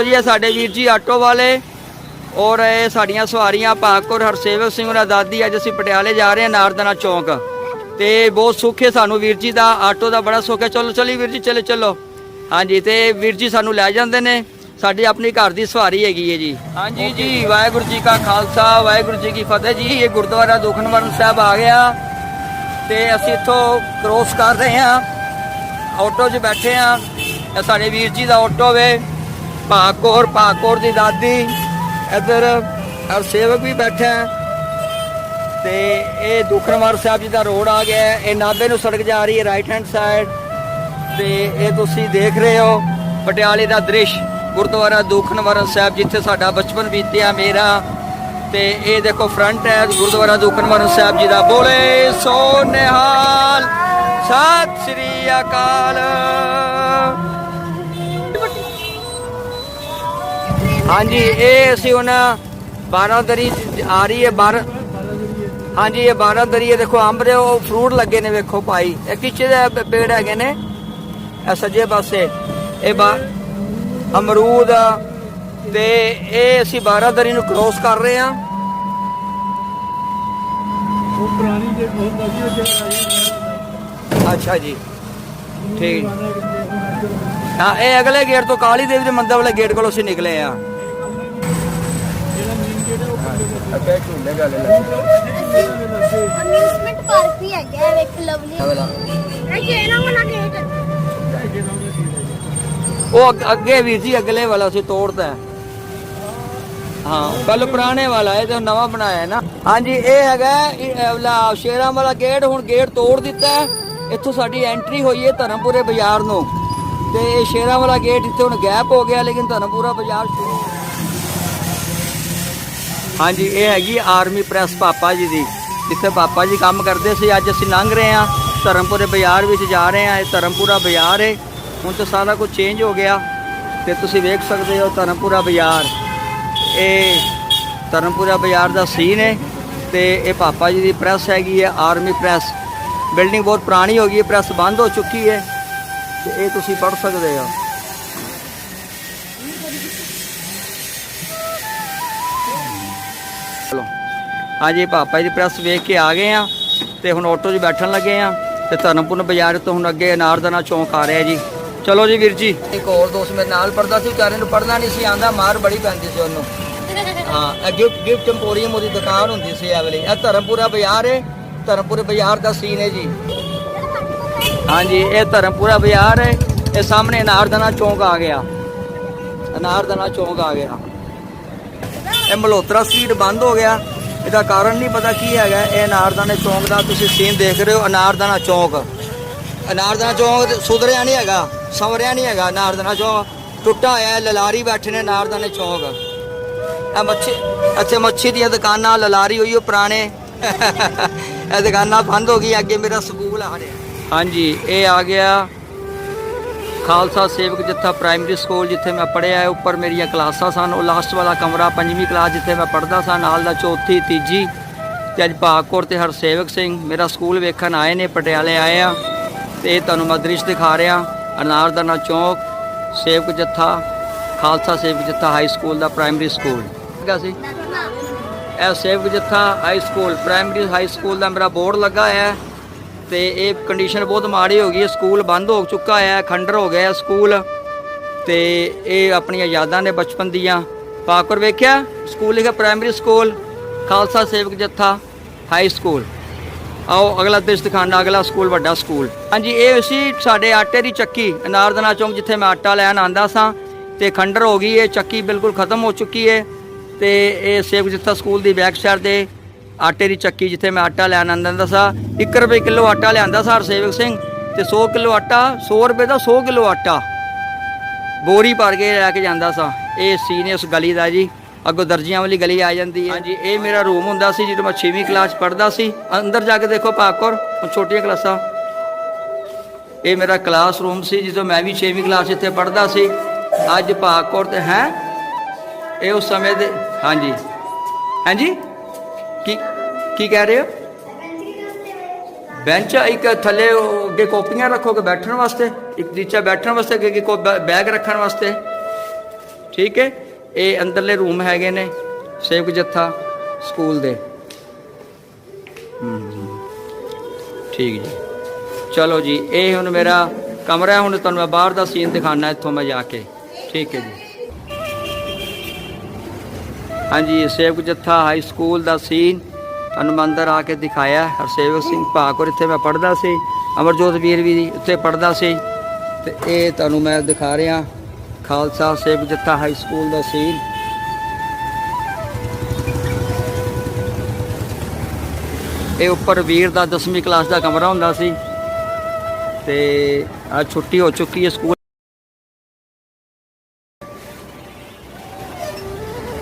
ਲੋ ਜੀ ਇਹ ਸਾਡੇ ਵੀਰ ਜੀ ਆਟੋ ਵਾਲੇ ਔਰ ਇਹ ਸਾਡੀਆਂ ਸਵਾਰੀਆਂ ਭਾਗਪੁਰ ਹਰਸੇਵਕ ਸਿੰਘ ਉਹਨਾਂ ਦਾਦੀ ਅੱਜ ਅਸੀਂ ਪਟਿਆਲੇ ਜਾ ਰਹੇ ਹਾਂ ਨਾਰਦਨਾ ਚੌਂਕ। ਤੇ ਬਹੁਤ ਸੁੱਖ ਹੈ ਸਾਨੂੰ ਵੀਰ ਜੀ ਦਾ ਆਟੋ ਦਾ ਬੜਾ ਸੁੱਖ ਹੈ। ਚਲੋ ਚਲੀ ਵੀਰ ਜੀ ਚਲੇ ਚਲੋ। ਹਾਂਜੀ ਤੇ ਵੀਰ ਜੀ ਸਾਨੂੰ ਲੈ ਜਾਂਦੇ ਨੇ। ਸਾਡੀ ਆਪਣੀ ਘਰ ਦੀ ਸਵਾਰੀ ਹੈਗੀ ਹੈ ਜੀ। ਹਾਂਜੀ ਜੀ। ਵਾਹਿਗੁਰੂ ਜੀ ਕਾ ਖਾਲਸਾ ਵਾਹਿਗੁਰੂ ਜੀ ਕੀ ਫਤਿਹ ਜੀ। ਇਹ ਗੁਰਦੁਆਰਾ ਦੁਖਨਿਵਾਰਨ ਸਾਹਿਬ ਆ ਗਿਆ। ਤੇ ਅਸੀਂ ਇੱਥੋਂ ਕ੍ਰੋਸ ਕਰ ਰਹੇ ਹਾਂ। ਆਟੋ 'ਚ ਬੈਠੇ ਆ ਇਹ ਸਾਡੇ ਵੀਰ ਜੀ ਦਾ ਆਟੋ ਵੇ। ਭਾਕੌਰ ਭਾਕੌਰ ਦੀ ਦਾਦੀ। ਇੱਧਰ ਹਰ ਸੇਵਕ ਵੀ ਬੈਠਾ ਤੇ ਇਹ ਦੁਖਨਵਾਰ ਸਾਹਿਬ ਜੀ ਦਾ ਰੋਡ ਆ ਗਿਆ ਇਹ ਨਾਭੇ ਨੂੰ ਸੜਕ ਜਾ ਰਹੀ ਹੈ ਰਾਈਟ ਹੈਂਡ ਸਾਈਡ ਤੇ ਇਹ ਤੁਸੀਂ ਦੇਖ ਰਹੇ ਹੋ, ਪਟਿਆਲੇ ਦਾ ਦ੍ਰਿਸ਼, ਗੁਰਦੁਆਰਾ ਦੁਖਨਵਾਰ ਸਾਹਿਬ, ਜਿੱਥੇ ਸਾਡਾ ਬਚਪਨ ਬੀਤਿਆ, ਮੇਰਾ। ਤੇ ਇਹ ਦੇਖੋ ਫਰੰਟ ਹੈ, ਗੁਰਦੁਆਰਾ ਦੁਖਨਵਾਰ ਸਾਹਿਬ ਜੀ ਦਾ। ਬੋਲੇ ਸੋ ਨਿਹਾਲ, ਸਤਿ ਸ੍ਰੀ ਅਕਾਲ। ਹਾਂਜੀ ਇਹ ਅਸੀਂ ਹੁਣ 12 ਦਰੀ ਆ ਰਹੀ ਹੈ 12 ਹਾਂਜੀ ਇਹ 12 ਦਰੀ ਹੈ ਦੇਖੋ ਅੰਬ ਦੇ ਉਹ ਫਰੂਟ ਲੱਗੇ ਨੇ ਵੇਖੋ ਭਾਈ। ਇਹ ਕਿੱਚੇ ਦੇ ਪੇੜ ਹੈਗੇ ਨੇ? ਇਹ ਸੱਜੇ ਪਾਸੇ। ਇਹ ਬਾ ਅਮਰੂਦ ਤੇ ਇਹ ਅਸੀਂ 12 ਦਰੀ ਨੂੰ ਕ੍ਰੋਸ ਕਰ ਰਹੇ ਹਾਂ। ਉਹ ਪੁਰਾਣੀ ਜੇ ਬਹੁਤ ਵਧੀਆ ਜਗ੍ਹਾ ਅੱਛਾ ਜੀ। ਠੀਕ। ਹਾਂ ਇਹ ਅਗਲੇ ਗੇਟ ਤੋਂ ਕਾਲੀ ਦੇਵੀ ਦੇ ਮੰਦਰ ਵਾਲੇ ਗੇਟ ਕੋਲੋਂ ਅਸੀਂ ਨਿਕਲੇ ਆ ਜਿਹੜਾ ਮੇਨ ਗੇਟ ਹੈ ਉਹ ਅੱਗੇ ਝੂਲੇ ਗੱਲ ਅਮਿਊਜ਼ਮੈਂਟ ਪਾਰਕ ਵੀ ਹੈਗਾ ਹੈ ਇੱਕ ਲਵਲੀ ਇਹ ਕਿਹੜਾ ਵਾਲਾ ਗੇਟ ਉਹ ਅੱਗ- ਅੱਗੇ ਵੀਰ ਜੀ ਅਗਲੇ ਵਾਲਾ ਸੀ ਤੋੜਦਾ। ਹੈ। ਹਾਂ ਕੱਲ ਪੁਰਾਣੇ ਵਾਲਾ ਹੈ ਤੇ ਨਵਾਂ ਬਣਾਇਆ ਹੈ ਨਾ। ਹਾਂਜੀ ਇਹ ਹੈਗਾ ਇਹ ਵਾਲਾ ਸ਼ੇਰਾਂ ਵਾਲਾ ਗੇਟ ਹੁਣ ਗੇਟ ਤੋੜ ਦਿੱਤਾ। ਹੈ। ਇੱਥੋਂ ਸਾਡੀ ਐਂਟਰੀ ਹੋਈ ਹੈ ਧਰਮਪੁਰੇ ਬਾਜ਼ਾਰ ਨੂੰ। ਤੇ ਇਹ ਸ਼ੇਰਾਂ ਵਾਲਾ ਗੇਟ ਇੱਥੇ ਹੁਣ ਗੈਪ ਹੋ ਗਿਆ ਲੇਕਿਨ ਧਰਮਪੁਰਾ ਬਾਜ਼ਾਰ ਸ਼ੁਰੂ ਹਾਂਜੀ, ਇਹ ਹੈਗੀ ਆਰਮੀ ਪ੍ਰੈਸ ਪਾਪਾ ਜੀ ਦੀ। ਜਿੱਥੇ ਪਾਪਾ ਜੀ ਕੰਮ ਕਰਦੇ ਸੀ, ਅੱਜ ਅਸੀਂ ਲੰਘ ਰਹੇ ਹਾਂ। ਧਰਮਪੁਰੇ ਬਾਜ਼ਾਰ ਵਿੱਚ ਜਾ ਰਹੇ ਹਾਂ। ਇਹ ਧਰਮਪੁਰਾ ਬਾਜ਼ਾਰ ਹੈ ਹੁਣ ਤਾਂ ਸਾਰਾ ਕੁਝ ਚੇਂਜ ਹੋ ਗਿਆ। ਤੇ ਤੁਸੀਂ ਵੇਖ ਸਕਦੇ ਹੋ ਧਰਮਪੁਰਾ ਬਾਜ਼ਾਰ। ਇਹ ਧਰਮਪੁਰਾ ਬਾਜ਼ਾਰ ਦਾ ਸੀਨ ਹੈ ਤੇ ਇਹ ਪਾਪਾ ਜੀ ਦੀ ਪ੍ਰੈਸ ਹੈਗੀ ਹੈ ਆਰਮੀ ਪ੍ਰੈਸ ਬਿਲਡਿੰਗ ਬਹੁਤ ਪੁਰਾਣੀ ਹੋ ਗਈ ਹੈ ਪ੍ਰੈਸ ਬੰਦ ਹੋ ਚੁੱਕੀ ਹੈ ਤੇ ਇਹ ਤੁਸੀਂ ਪੜ੍ਹ ਸਕਦੇ ਹੋ। ਹਾਂਜੀ ਪਾਪਾ ਜੀ ਦੀ ਪ੍ਰੈਸ ਵੇਖ ਕੇ ਆ ਗਏ ਆ ਤੇ ਹੁਣ ਆਟੋ 'ਚ ਬੈਠਣ ਲੱਗੇ ਆ ਤੇ ਧਰਮਪੁਰ ਬਾਜ਼ਾਰ ਤੋਂ ਹੁਣ ਅੱਗੇ ਅਨਾਰਦਾਨਾ ਚੌਂਕ ਆ ਰਿਹਾ ਜੀ। ਚਲੋ ਜੀ ਵੀਰ ਜੀ। ਇੱਕ ਹੋਰ ਦੋਸਤ ਮੇਰੇ ਨਾਲ ਪੜਦਾ ਸੀ ਵਿਚਾਰੇ ਨੂੰ ਪੜਨਾ ਨਹੀਂ ਸੀ ਆਂਦਾ ਮਾਰ ਬੜੀ ਪੈਂਦੀ ਸੀ ਉਹਨੂੰ। ਹਾਂ ਇਹ ਗਿਫਟ ਗਿਫਟ ਐਮਪੋਰੀਅਮ ਉਹਦੀ ਦੁਕਾਨ ਹੁੰਦੀ ਸੀ ਇਹ ਵਾਲੀ ਇਹ ਧਰਮਪੁਰਾ ਬਾਜ਼ਾਰ ਹੈ ਧਰਮਪੁਰੇ ਬਾਜ਼ਾਰ ਦਾ ਸੀਨ ਹੈ ਜੀ। ਹਾਂਜੀ ਇਹ ਧਰਮਪੁਰਾ ਬਾਜ਼ਾਰ ਹੈ ਇਹ ਸਾਹਮਣੇ ਅਨਾਰਦਾਨਾ ਚੌਂਕ ਆ ਗਿਆ। ਅਨਾਰਦਾਨਾ ਚੌਂਕ ਆ ਗਿਆ। ਇਹ ਮਲਹੋਤਰਾ ਸਟਰੀਟ ਬੰਦ ਹੋ ਗਿਆ। ਇਹਦਾ ਕਾਰਨ ਨਹੀਂ ਪਤਾ ਕੀ ਹੈਗਾ, ਇਹ ਅਨਾਰਦਾਨੇ ਚੌਂਕ ਦਾ ਤੁਸੀਂ ਸੀਨ ਦੇਖ ਰਹੇ ਹੋ, ਅਨਾਰਦਾਨਾ ਚੌਂਕ। ਅਨਾਰਦਾਨਾ ਚੌਂਕ ਸੁਧਰਿਆ ਨਹੀਂ ਹੈਗਾ, ਸੰਵਰਿਆ ਨਹੀਂ ਹੈਗਾ ਅਨਾਰਦਾਨਾ ਚੌਂਕ। ਟੁੱਟਾ ਹੋਇਆ, ਲਲਾਰੀ ਬੈਠੇ ਨੇ ਅਨਾਰਦਾਨੇ ਚੌਂਕ। ਇਹ ਮੱਛੀ ਅੱਛਾ ਮੱਛੀ ਦੀਆਂ ਦੁਕਾਨਾਂ, ਲਲਾਰੀ ਹੋਈ ਉਹ ਪੁਰਾਣੇ। ਇਹ ਦੁਕਾਨਾਂ ਬੰਦ ਹੋ ਗਈ ਅੱਗੇ ਮੇਰਾ ਸਕੂਲ ਆ ਰਿਹਾ। ਹਾਂਜੀ, ਇਹ ਆ ਗਿਆ ਖਾਲਸਾ ਸੇਵਕ ਜੱਥਾ ਪ੍ਰਾਇਮਰੀ ਸਕੂਲ ਜਿੱਥੇ ਮੈਂ ਪੜ੍ਹਿਆ ਹੈ, ਉੱਪਰ ਮੇਰੀਆਂ ਕਲਾਸਾਂ ਸਨ। ਉਹ ਲਾਸਟ ਵਾਲਾ ਕਮਰਾ ਪੰਜਵੀਂ ਕਲਾਸ ਜਿੱਥੇ ਮੈਂ ਪੜ੍ਹਦਾ ਸਾਂ, ਨਾਲ ਦਾ ਚੌਥੀ, ਤੀਜੀ ਤੇ ਅੱਜ ਭਾਗਕੌਰ ਤੇ ਹਰਸੇਵਕ ਸਿੰਘ ਮੇਰਾ ਸਕੂਲ ਵੇਖਣ ਆਏ ਨੇ, ਪਟਿਆਲੇ ਆਏ ਆ ਤੇ ਤੁਹਾਨੂੰ ਮੈਂ ਦ੍ਰਿਸ਼ ਦਿਖਾ ਰਿਹਾ। ਅਨਾਰਦਾਨਾ ਚੌਕ, ਸੇਵਕ ਜੱਥਾ, ਖਾਲਸਾ ਸੇਵਕ ਜੱਥਾ ਹਾਈ ਸਕੂਲ ਦਾ ਪ੍ਰਾਇਮਰੀ ਸਕੂਲ ਹੈਗਾ ਸੀ? ਇਹ Sewak Jatha high school primary high school ਦਾ ਮੇਰਾ ਬੋਰਡ ਲੱਗਾ ਹੋਇਆ ਹੈ। ਤੇ ਇਹ ਕੰਡੀਸ਼ਨ ਬਹੁਤ ਮਾੜੀ ਹੋ ਗਈ ਹੈ। ਸਕੂਲ ਬੰਦ ਹੋ ਚੁੱਕਾ ਹੈ, ਖੰਡਰ ਹੋ ਗਿਆ ਸਕੂਲ। ਤੇ ਇਹ ਆਪਣੀਆਂ ਯਾਦਾਂ ਨੇ ਬਚਪਨ ਦੀਆਂ। ਪਾਕੁਰ ਵੇਖਿਆ? ਸਕੂਲ ਲਿਖਿਆ primary school Khalsa Sewak Jatha high school ਆਓ, ਅਗਲਾ ਦ੍ਰਿਸ਼ ਦਿਖਾਣਾ ਅਗਲਾ ਸਕੂਲ, ਵੱਡਾ ਸਕੂਲ। ਹਾਂਜੀ, ਇਹ ਸੀ ਸਾਡੇ ਆਟੇ ਦੀ ਚੱਕੀ, ਅਨਾਰਦਨਾ ਚੌਂਕ, ਜਿੱਥੇ ਮੈਂ ਆਟਾ ਲੈਣ ਆਂਦਾ ਸਾਂ। ਤੇ ਖੰਡਰ ਹੋ ਗਈ, ਇਹ ਚੱਕੀ ਬਿਲਕੁਲ ਖਤਮ ਹੋ ਚੁੱਕੀ ਹੈ। ਤੇ ਇਹ ਸੇਵਕ ਜੱਥਾ ਸਕੂਲ ਦੀ ਬੈਕ ਸਾਈਡ ਦੇ ਆਟੇ ਦੀ ਚੱਕੀ ਜਿੱਥੇ ਮੈਂ ਆਟਾ ਲੈਣ ਆਂਦਾ ਹੁੰਦਾ ਸਾਂ 1 ਰੁਪਏ ਕਿਲੋ ਆਟਾ ਲਿਆਂਦਾ ਸਾਂ ਸੇਵਕ ਸਿੰਘ ਤੇ 100 ਕਿਲੋ ਆਟਾ 100 ਰੁਪਏ ਦਾ 100 ਕਿਲੋ ਆਟਾ। ਬੋਰੀ ਭਰ ਕੇ ਲੈ ਕੇ ਜਾਂਦਾ ਸਾਂ। ਇਹ ਸੀ ਨੇ ਉਸ ਗਲੀ ਦਾ ਜੀ, ਅੱਗੋਂ ਦਰਜੀਆਂ ਵਾਲੀ ਗਲੀ ਆ ਜਾਂਦੀ ਹੈ। ਹਾਂਜੀ, ਇਹ ਮੇਰਾ ਰੂਮ ਹੁੰਦਾ ਸੀ ਜਦੋਂ ਮੈਂ 6ਵੀਂ ਕਲਾਸ ਪੜ੍ਹਦਾ ਸੀ। ਅੰਦਰ ਜਾ ਕੇ ਦੇਖੋ ਪਾਕੌਰ ਹੁਣ ਛੋਟੀਆਂ ਕਲਾਸਾਂ। ਇਹ ਮੇਰਾ ਕਲਾਸ ਰੂਮ ਸੀ ਜਦੋਂ ਮੈਂ ਵੀ 6ਵੀਂ ਕਲਾਸ ਇੱਥੇ ਪੜ੍ਹਦਾ ਸੀ। ਅੱਜ ਪਾਕੌਰ ਤੇ ਹੈ। ਇਹ ਉਸ ਸਮੇਂ ਦੇ, ਹਾਂਜੀ। ਹਾਂਜੀ? ਕੀ ਕਹਿ ਰਹੇ ਹੋ? ਬੈਂਚ ਇੱਕ ਥੱਲੇ ਅੱਗੇ ਕਾਪੀਆਂ ਰੱਖੋਗੇ ਬੈਠਣ ਵਾਸਤੇ, ਇੱਕ ਨੀਚਾ ਬੈਠਣ ਵਾਸਤੇ, ਅੱਗੇ ਅੱਗੇ ਕੋ ਬੈ- ਬੈਗ ਰੱਖਣ ਵਾਸਤੇ। ਠੀਕ ਹੈ? ਇਹ ਅੰਦਰਲੇ ਰੂਮ ਹੈਗੇ ਨੇ, ਸੇਵਕ ਜੱਥਾ ਸਕੂਲ ਦੇ। ਠੀਕ ਜੀ। ਚਲੋ ਜੀ, ਇਹ ਹੁਣ ਮੇਰਾ ਕਮਰਾ ਹੁਣ ਤੁਹਾਨੂੰ ਮੈਂ ਬਾਹਰ ਦਾ ਸੀਨ ਦਿਖਾਣਾ ਇੱਥੋਂ ਮੈਂ ਜਾ ਕੇ। ਠੀਕ ਹੈ ਜੀ। ਹਾਂਜੀ, ਸੇਵਕ ਜੱਥਾ ਹਾਈ ਸਕੂਲ ਦਾ ਸੀਨ। ਤੁਹਾਨੂੰ ਮੈਂ ਆ ਕੇ ਦਿਖਾਇਆ, ਹਰਸੇਵਕ ਸਿੰਘ ਭਾਕੁਰ ਇੱਥੇ ਮੈਂ ਪੜ੍ਹਦਾ ਸੀ, ਅਮਰਜੋਤ ਵੀਰ ਵੀ ਇੱਥੇ ਪੜ੍ਹਦਾ ਸੀ। ਤੇ ਇਹ ਤੁਹਾਨੂੰ ਮੈਂ ਦਿਖਾ ਰਿਹਾ, ਖਾਲਸਾ ਸੇਵਕ ਜੱਥਾ ਹਾਈ ਸਕੂਲ ਦਾ ਸੀਨ। ਇਹ ਉੱਪਰ ਵੀਰ ਦਾ 10ਵੀਂ ਕਲਾਸ ਦਾ ਕਮਰਾ ਹੁੰਦਾ ਸੀ। ਤੇ ਆ ਛੁੱਟੀ ਹੋ ਚੁੱਕੀ ਹੈ ਸਕੂਲ।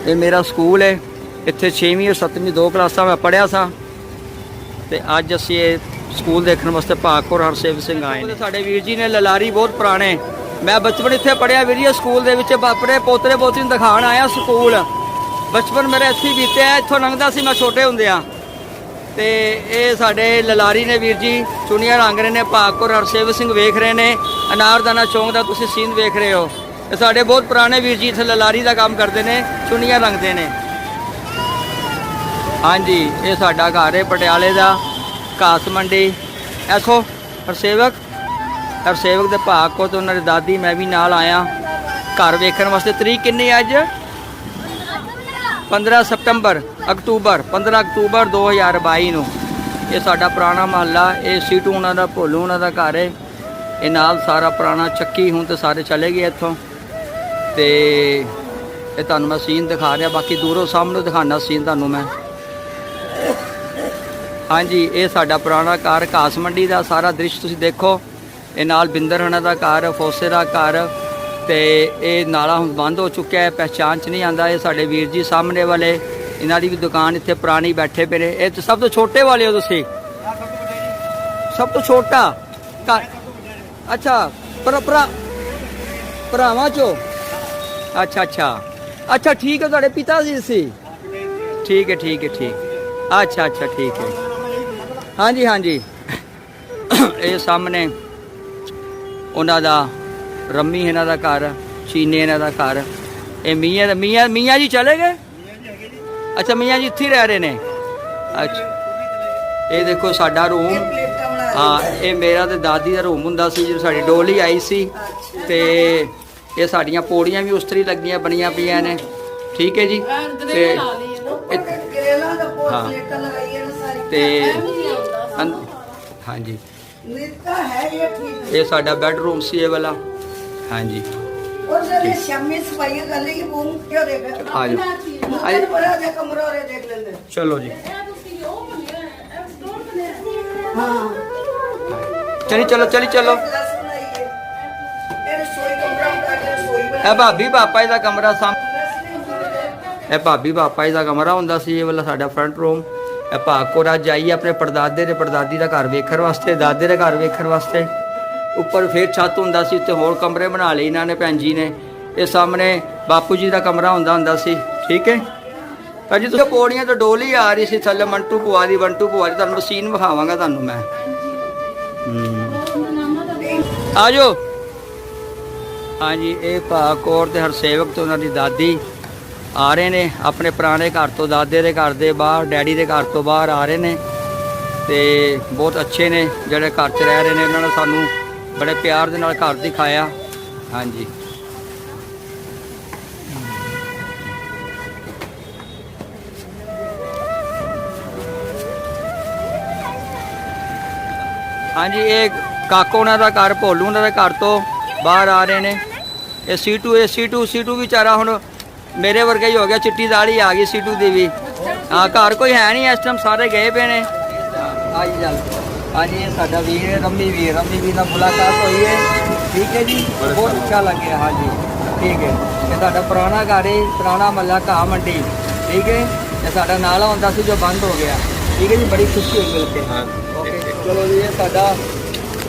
ਇਹ ਮੇਰਾ ਸਕੂਲ ਹੈ। ਇੱਥੇ 6ਵੀਂ ਔਰ 7ਵੀਂ ਦੋ ਕਲਾਸਾਂ ਮੈਂ ਪੜ੍ਹਿਆ ਸਾਂ ਤੇ ਅੱਜ ਅਸੀਂ ਇਹ ਸਕੂਲ ਦੇਖਣ ਵਾਸਤੇ ਭਾਗਪੁਰ ਹਰਸੇਵ ਸਿੰਘ ਆਏ ਨੇ। ਸਾਡੇ ਵੀਰ ਜੀ ਨੇ ਲਲਾਰੀ ਬਹੁਤ ਪੁਰਾਣੇ। ਮੈਂ ਬਚਪਨ ਇੱਥੇ ਪੜ੍ਹਿਆ ਵੀਰ ਜੀ ਸਕੂਲ ਦੇ ਵਿੱਚ ਆਪਣੇ ਪੋਤਰੇ ਪੋਤਰੀ ਨੂੰ ਦਿਖਾਣ ਆਇਆ ਸਕੂਲ। ਬਚਪਨ ਮੇਰਾ ਇੱਥੇ ਬੀਤਿਆ, ਇੱਥੋਂ ਲੰਘਦਾ ਸੀ ਮੈਂ ਛੋਟੇ ਹੁੰਦਿਆਂ। ਤੇ ਇਹ ਸਾਡੇ ਲਲਾਰੀ ਨੇ ਵੀਰ ਜੀ, ਚੁਣੀਆਂ ਰੰਗ ਰਹੇ ਨੇ ਭਾਗਪੁਰ ਹਰਸੇਵ ਸਿੰਘ ਵੇਖ ਰਹੇ ਨੇ। ਅਨਾਰਦਾਨਾ ਚੌਂਕ ਦਾ ਤੁਸੀਂ ਸੀਨ ਵੇਖ ਰਹੇ ਹੋ। ਇਹ ਸਾਡੇ ਬਹੁਤ ਪੁਰਾਣੇ ਵੀਰ ਜੀ ਇੱਥੇ ਲਲਾਰੀ ਦਾ ਕੰਮ ਕਰਦੇ ਨੇ, ਚੁਣੀਆਂ ਰੰਗਦੇ ਨੇ। ਹਾਂਜੀ, ਇਹ ਸਾਡਾ ਘਰ ਹੈ, ਪਟਿਆਲੇ ਦਾ, ਘਾਸ ਮੰਡੀ। ਇੱਥੋਂ ਹਰਸੇਵਕ ਹਰਸੇਵਕ ਦੇ ਭਾਗ ਕੋ ਤੇ ਉਹਨਾਂ ਦੀ ਦਾਦੀ, ਮੈਂ ਵੀ ਨਾਲ ਆਇਆ। ਘਰ ਵੇਖਣ ਵਾਸਤੇ ਤਰੀਕ ਕਿੰਨੀ ਹੈ ਅੱਜ? 15 ਸਤੰਬਰ, ਅਕਤੂਬਰ 15 ਅਕਤੂਬਰ 2022 ਨੂੰ। ਇਹ ਸਾਡਾ ਪੁਰਾਣਾ ਮਹੱਲਾ, ਇਹ ਸੀਟੂ ਉਹਨਾਂ ਦਾ, ਭੋਲੂ ਉਹਨਾਂ ਦਾ ਘਰ ਹੈ। ਇਹ ਨਾਲ ਸਾਰਾ ਪੁਰਾਣਾ ਚੱਕੀ ਹੁਣ ਤੇ ਸਾਰੇ ਚਲੇ ਗਏ ਇੱਥੋਂ। ਤੇ ਇਹ ਤੁਹਾਨੂੰ ਮੈਂ ਸੀਨ ਦਿਖਾ ਰਿਹਾ, ਬਾਕੀ ਦੂਰੋਂ ਸਾਹਮਣੇ ਦਿਖਾਣਾ ਸੀਨ ਤੁਹਾਨੂੰ ਮੈਂ। ਹਾਂਜੀ, ਇਹ ਸਾਡਾ ਪੁਰਾਣਾ ਘਰ ਘਾਸ ਮੰਡੀ ਦਾ ਸਾਰਾ ਦ੍ਰਿਸ਼ ਤੁਸੀਂ ਦੇਖੋ। ਇਹ ਨਾਲ ਬਿੰਦਰ ਹਣਾ ਦਾ ਘਰ ਫੋਸੇ ਦਾ ਘਰ ਤੇ ਇਹ ਨਾਲਾ ਹੁਣ ਬੰਦ ਹੋ ਚੁੱਕਿਆ ਹੈ ਪਹਿਚਾਨ ਚ ਨਹੀਂ ਆਂਦਾ ਇਹ ਸਾਡੇ ਵੀਰ ਜੀ ਸਾਹਮਣੇ ਵਾਲੇ। ਇਹਨਾਂ ਦੀ ਵੀ ਦੁਕਾਨ ਇੱਥੇ ਪੁਰਾਣੀ ਬੈਠੇ ਪਏ ਨੇ। ਇਹ ਸਭ ਤੋਂ ਛੋਟੇ ਵਾਲੇ ਹੋ ਤੁਸੀਂ? ਸਭ ਤੋਂ ਛੋਟਾ? ਘਰ ਅੱਛਾ, ਪਰ ਭਰਾ ਭਰਾਵਾਂ ਚੋਂ? ਅੱਛਾ ਅੱਛਾ। ਅੱਛਾ, ਠੀਕ ਹੈ, ਤੁਹਾਡੇ ਪਿਤਾ ਜੀ ਸੀ? ਠੀਕ ਹੈ ਠੀਕ ਹੈ, ਠੀਕ। ਅੱਛਾ ਅੱਛਾ, ਠੀਕ ਹੈ। ਹਾਂਜੀ ਹਾਂਜੀ। ਇਹ ਸਾਹਮਣੇ ਉਹਨਾਂ ਦਾ ਰੰਮੀ ਇਹਨਾਂ ਦਾ ਘਰ ਚੀਨੇ ਇਹਨਾਂ ਦਾ ਘਰ। ਇਹ ਮੀਆਂ ਦਾ ਮੀਆਂ ਮੀਆਂ ਜੀ ਚਲੇ ਗਏ? ਅੱਛਾ ਮੀਆਂ ਜੀ ਇੱਥੇ ਰਹਿ ਰਹੇ ਨੇ। ਅੱਛਾ। ਇਹ ਦੇਖੋ ਸਾਡਾ ਰੂਮ। ਹਾਂ ਇਹ ਮੇਰਾ ਤੇ ਦਾਦੀ ਦਾ ਰੂਮ ਹੁੰਦਾ ਸੀ ਜਦੋਂ ਸਾਡੀ ਡੋਲੀ ਆਈ ਸੀ। ਤੇ ਇਹ ਸਾਡੀਆਂ ਪੌੜੀਆਂ ਵੀ ਉਸ ਤਰੀ ਲੱਗੀਆਂ ਬਣੀਆਂ ਪਈਆਂ ਨੇ। ਠੀਕ ਹੈ ਜੀ? ਤੇ ਹਾਂ। ਤੇ ਅੰ- ਹਾਂਜੀ ਨਿੱਕਾ ਹੈ ਇਹ ਠੀਕ ਇਹ ਸਾਡਾ ਬੈੱਡਰੂਮ ਸੀ ਇਹ ਵਾਲਾ ਹਾਂਜੀ और जरे शम्मी सफाई कर ली वो क्यों देख ਆ ਜਾਓ मुझे बड़ा दे कमरा और ये देख लेंगे ਚਲੋ ਜੀ हाँ ਚਲੀ ਚਲੋ ਚਲੀ ਚਲੋ क्लास बनाई है ये रसोई कमरा उठा के रसोई ਇਹ बना ਭਾਬੀ ਪਾਪਾ ਜੀ ਦਾ ਕਮਰਾ ਸਾਹਮ ਇਹ ਭਾਬੀ ਪਾਪਾ ਜੀ ਦਾ ਕਮਰਾ ਹੁੰਦਾ ਸੀ ਇਹ ਵਾਲਾ ਸਾਡਾ ਫਰੰਟ ਰੂਮ ਇਹ ਭਾਗਪੁਰਾ ਜਾਈਏ ਆਪਣੇ ਪੜਦਾਦੇ ਦੇ ਪੜਦਾਦੀ ਦਾ ਘਰ ਵੇਖਣ ਵਾਸਤੇ, ਦਾਦੇ ਦਾ ਘਰ ਵੇਖਣ ਵਾਸਤੇ। ਉੱਪਰ ਫੇਰ ਛੱਤ ਹੁੰਦਾ ਸੀ, ਉੱਤੇ ਹੋਰ ਕਮਰੇ ਬਣਾ ਲਏ ਇਹਨਾਂ ਨੇ, ਭੈਣ ਜੀ ਨੇ। ਇਹ ਸਾਹਮਣੇ ਬਾਪੂ ਜੀ ਦਾ ਕਮਰਾ ਹੁੰਦਾ ਹੁੰਦਾ ਸੀ। ਠੀਕ ਹੈ? ਭਾਜੀ ਤੁਸੀਂ ਪੌੜੀਆਂ ਤੋਂ ਡੋਲੀ ਆ ਰਹੀ ਸੀ, ਥੱਲੇ ਮੰਟੂ ਭੂਆ ਦੀ ਬੰਟੂ ਭੂਆ ਦੀ। ਤੁਹਾਨੂੰ ਮਸ਼ੀਨ ਵਿਖਾਵਾਂਗਾ ਤੁਹਾਨੂੰ ਮੈਂ। ਆ ਜਾਓ ਹਾਂਜੀ, ਇਹ ਭਾਕੌਰ ਤੇ ਹਰਸੇਵਕ ਤੇ ਉਹਨਾਂ ਦੀ ਦਾਦੀ। ਆ ਰਹੇ ਨੇ, ਆਪਣੇ ਪੁਰਾਣੇ ਘਰ ਤੋਂ ਦਾਦੇ ਦੇ ਘਰ ਦੇ ਬਾਹਰ, ਡੈਡੀ ਦੇ ਘਰ ਤੋਂ ਬਾਹਰ ਆ ਰਹੇ ਨੇ ਤੇ ਬਹੁਤ ਅੱਛੇ ਨੇ, ਜਿਹੜੇ ਘਰ 'ਚ ਰਹਿ ਰਹੇ ਨੇ, ਉਹਨਾਂ ਨੇ ਸਾਨੂੰ ਬੜੇ ਪਿਆਰ ਦੇ ਨਾਲ ਘਰ ਦਿਖਾਇਆ। ਹਾਂਜੀ। ਹਾਂਜੀ, ਇਹ ਕਾਕੋ ਉਹਨਾਂ ਦਾ ਘਰ, ਭੋਲੂ ਉਹਨਾਂ ਦੇ ਘਰ ਤੋਂ ਬਾਹਰ ਆ ਰਹੇ ਨੇ। ਇਹ ਸੀਟੂ ਇਹ ਸੀਟੂ ਸੀਟੂ ਵਿਚਾਰਾ ਹੁਣ ਮੇਰੇ ਵਰਗਾ ਹੀ ਹੋ ਗਿਆ ਚਿੱਟੀ ਦਾੜੀ ਆ ਗਈ ਸੀਟੂ ਦੀ ਵੀ। ਹਾਂ ਘਰ ਕੋਈ ਹੈ ਨਹੀਂ ਇਸ ਟਾਈਮ ਸਾਰੇ ਗਏ ਪਏ ਨੇ। ਆਈ ਚੱਲ ਹਾਂਜੀ ਇਹ ਸਾਡਾ ਵੀਰ ਹੈ, ਰੰਮੀ ਵੀਰ। ਰੰਮੀ ਵੀਰ ਨਾਲ ਮੁਲਾਕਾਤ ਹੋਈ ਹੈ। ਠੀਕ ਹੈ ਜੀ? ਬਹੁਤ ਅੱਛਾ ਲੱਗਿਆ ਹਾਂਜੀ। ਠੀਕ ਹੈ। ਇਹ ਸਾਡਾ ਪੁਰਾਣਾ ਘਰ ਹੈ ਪੁਰਾਣਾ ਮੱਲਾ ਘਾਹ ਮੰਡੀ। ਠੀਕ ਹੈ? ਇਹ ਸਾਡਾ ਨਾਲਾ ਹੁੰਦਾ ਸੀ ਜੋ ਬੰਦ ਹੋ ਗਿਆ। ਠੀਕ ਹੈ ਜੀ? ਬੜੀ ਖੁਸ਼ੀ ਹੋਈ ਮਿਲ ਕੇ। ਓਕੇ ਚਲੋ ਜੀ ਇਹ ਸਾਡਾ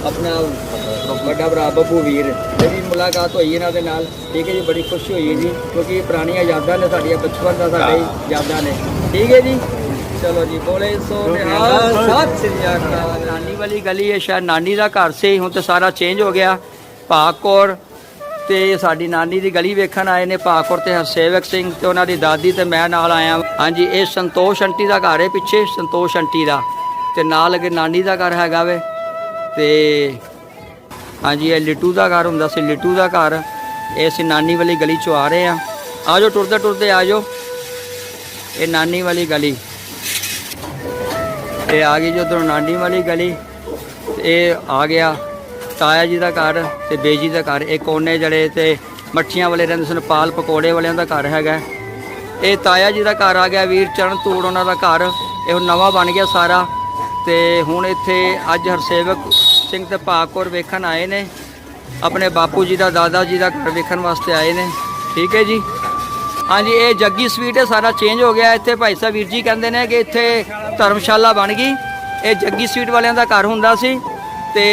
ਆਪਣਾ ਵੱਡਾ ਭਰਾ ਬੱਬੂ ਵੀਰ। ਇਹ ਵੀ ਮੁਲਾਕਾਤ ਹੋਈ ਇਹਨਾਂ ਦੇ ਨਾਲ। ਠੀਕ ਹੈ ਜੀ ਬੜੀ ਖੁਸ਼ੀ ਹੋਈ ਹੈ ਜੀ ਕਿਉਂਕਿ ਇਹ ਪੁਰਾਣੀਆਂ ਯਾਦਾਂ ਨੇ ਸਾਡੀਆਂ ਬਚਪਨ ਦਾ ਸਾਡੇ ਯਾਦਾਂ ਨੇ। ਠੀਕ ਹੈ ਜੀ? ਚਲੋ ਜੀ ਬੋਲੇ ਸੋ ਨਿਹਾਲ। ਸਤਿ ਸ੍ਰੀ ਅਕਾਲ। ਨਾਨੀ ਵਾਲੀ ਗਲੀ ਹੈ ਸ਼ਾਇਦ ਨਾਨੀ ਦਾ ਘਰ ਸੀ ਹੁਣ ਤੇ ਸਾਰਾ ਚੇਂਜ ਹੋ ਗਿਆ। ਭਾਗਕੌਰ ਤੇ ਸਾਡੀ ਨਾਨੀ ਦੀ ਗਲੀ ਵੇਖਣ ਆਏ ਨੇ ਭਾਗਕੌਰ ਤੇ ਹਰਸੇਵਕ ਸਿੰਘ ਤੇ ਉਹਨਾਂ ਦੀ ਦਾਦੀ ਤੇ ਮੈਂ ਨਾਲ ਆਇਆ ਹਾਂਜੀ ਇਹ ਸੰਤੋਸ਼ ਆਂਟੀ ਦਾ ਘਰ ਹੈ ਪਿੱਛੇ ਸੰਤੋਸ਼ ਆਂਟੀ ਦਾ। ਤੇ ਨਾਲ ਅਗੇ ਨਾਨੀ ਦਾ ਘਰ ਹੈਗਾ ਵੇ। ਤੇ ਹਾਂਜੀ, ਇਹ ਲਿਟੂ ਦਾ ਘਰ ਹੁੰਦਾ ਸੀ, ਲਿਟੂ ਦਾ ਘਰ। ਇਹ ਅਸੀਂ ਨਾਨੀ ਵਾਲੀ ਗਲੀ ਚੋਂ ਆ ਰਹੇ ਆ ਆਜੋ ਟੁਰਦੇ ਟੁਰਦੇ ਆਜੋ ਇਹ ਨਾਨੀ ਵਾਲੀ ਗਲੀ। ਇਹ ਆ ਗਈ ਜਦੋਂ ਨਾਨੀ ਵਾਲੀ ਗਲੀ। ਇਹ ਆ ਗਿਆ ਤਾਇਆ ਜੀ ਦਾ ਘਰ ਤੇ ਬੇਜੀ ਦਾ ਘਰ। ਇਹ ਕੋਨੇ ਜਿਹੜੇ ਤੇ ਮੱਠੀਆਂ ਵਾਲੇ ਰਹਿੰਦੇ ਸਨ, ਪਾਲ ਪਕੌੜੇ ਵਾਲਿਆਂ ਦਾ ਘਰ ਹੈਗਾ। ਇਹ ਤਾਇਆ ਜੀ ਦਾ ਘਰ ਆ ਗਿਆ, ਵੀਰ ਚਰਨ ਤੂੜ ਉਹਨਾਂ ਦਾ ਘਰ। ਇਹ ਨਵਾਂ ਬਣ ਗਿਆ ਸਾਰਾ। ਤੇ ਹੁਣ ਇੱਥੇ ਅੱਜ ਹਰਸੇਵਕ ਸਿੰਘ ਤੇ ਭਾਗਕੌਰ ਵੇਖਣ ਆਏ ਨੇ। ਆਪਣੇ ਬਾਪੂ ਜੀ ਦਾ, ਦਾਦਾ ਜੀ ਦਾ ਘਰ ਵੇਖਣ ਵਾਸਤੇ ਆਏ ਨੇ। ਠੀਕ ਹੈ ਜੀ? ਹਾਂਜੀ, ਇਹ ਜੱਗੀ ਸਵੀਟ ਹੈ, ਸਾਰਾ ਚੇਂਜ ਹੋ ਗਿਆ। ਇੱਥੇ ਭਾਈ ਸਾਹਿਬ ਵੀਰ ਜੀ ਕਹਿੰਦੇ ਨੇ ਕਿ ਇੱਥੇ ਧਰਮਸ਼ਾਲਾ ਬਣ ਗਈ। ਇਹ ਜੱਗੀ ਸਵੀਟ ਵਾਲਿਆਂ ਦਾ ਘਰ ਹੁੰਦਾ ਸੀ। ਤੇ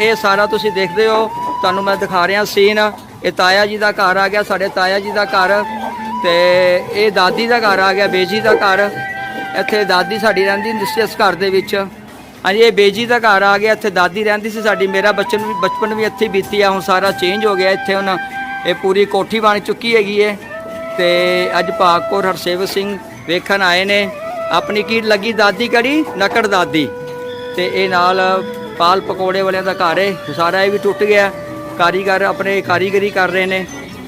ਇਹ ਸਾਰਾ ਤੁਸੀਂ ਦੇਖਦੇ ਹੋ। ਤੁਹਾਨੂੰ ਮੈਂ ਦਿਖਾ ਰਿਹਾ ਸੀਨ ਇਹ ਤਾਇਆ ਜੀ ਦਾ ਘਰ ਆ ਗਿਆ, ਸਾਡੇ ਤਾਇਆ ਜੀ ਦਾ ਘਰ। ਤੇ ਇਹ ਦਾਦੀ ਦਾ ਘਰ ਆ ਗਿਆ, ਬੇਜੀ ਦਾ ਘਰ। ਇੱਥੇ ਦਾਦੀ ਸਾਡੀ ਰਹਿੰਦੀ ਹੁੰਦੀ ਸੀ ਇਸ ਘਰ ਦੇ ਵਿੱਚ। ਹਾਂਜੀ, ਇਹ ਬੇਜੀ ਦਾ ਘਰ ਆ ਗਿਆ, ਇੱਥੇ ਦਾਦੀ ਰਹਿੰਦੀ ਸੀ ਸਾਡੀ, ਮੇਰਾ ਬਚਪਨ ਵੀ ਬਚਪਨ ਵੀ ਇੱਥੇ ਹੀ ਬੀਤੀ ਆ, ਹੁਣ ਸਾਰਾ ਚੇਂਜ ਹੋ ਗਿਆ ਇੱਥੇ ਹੁਣ। ਇਹ ਪੂਰੀ ਕੋਠੀ ਬਣ ਚੁੱਕੀ ਹੈਗੀ ਹੈ ਤੇ ਅੱਜ ਭਾਗਕੌਰ ਹਰਸੇਵਕ ਸਿੰਘ ਵੇਖਣ ਆਏ ਨੇ। ਆਪਣੀ ਕੀ ਲੱਗੀ ਦਾਦੀ ਕੜੀ ਨਕੜ ਦਾਦੀ। ਤੇ ਇਹ ਨਾਲ ਪਾਲ ਪਕੌੜੇ ਵਾਲਿਆਂ ਦਾ ਘਰ ਹੈ ਸਾਰਾ ਇਹ ਵੀ ਟੁੱਟ ਗਿਆ। ਕਾਰੀਗਰ ਆਪਣੇ ਕਾਰੀਗਰੀ ਕਰ ਰਹੇ ਨੇ।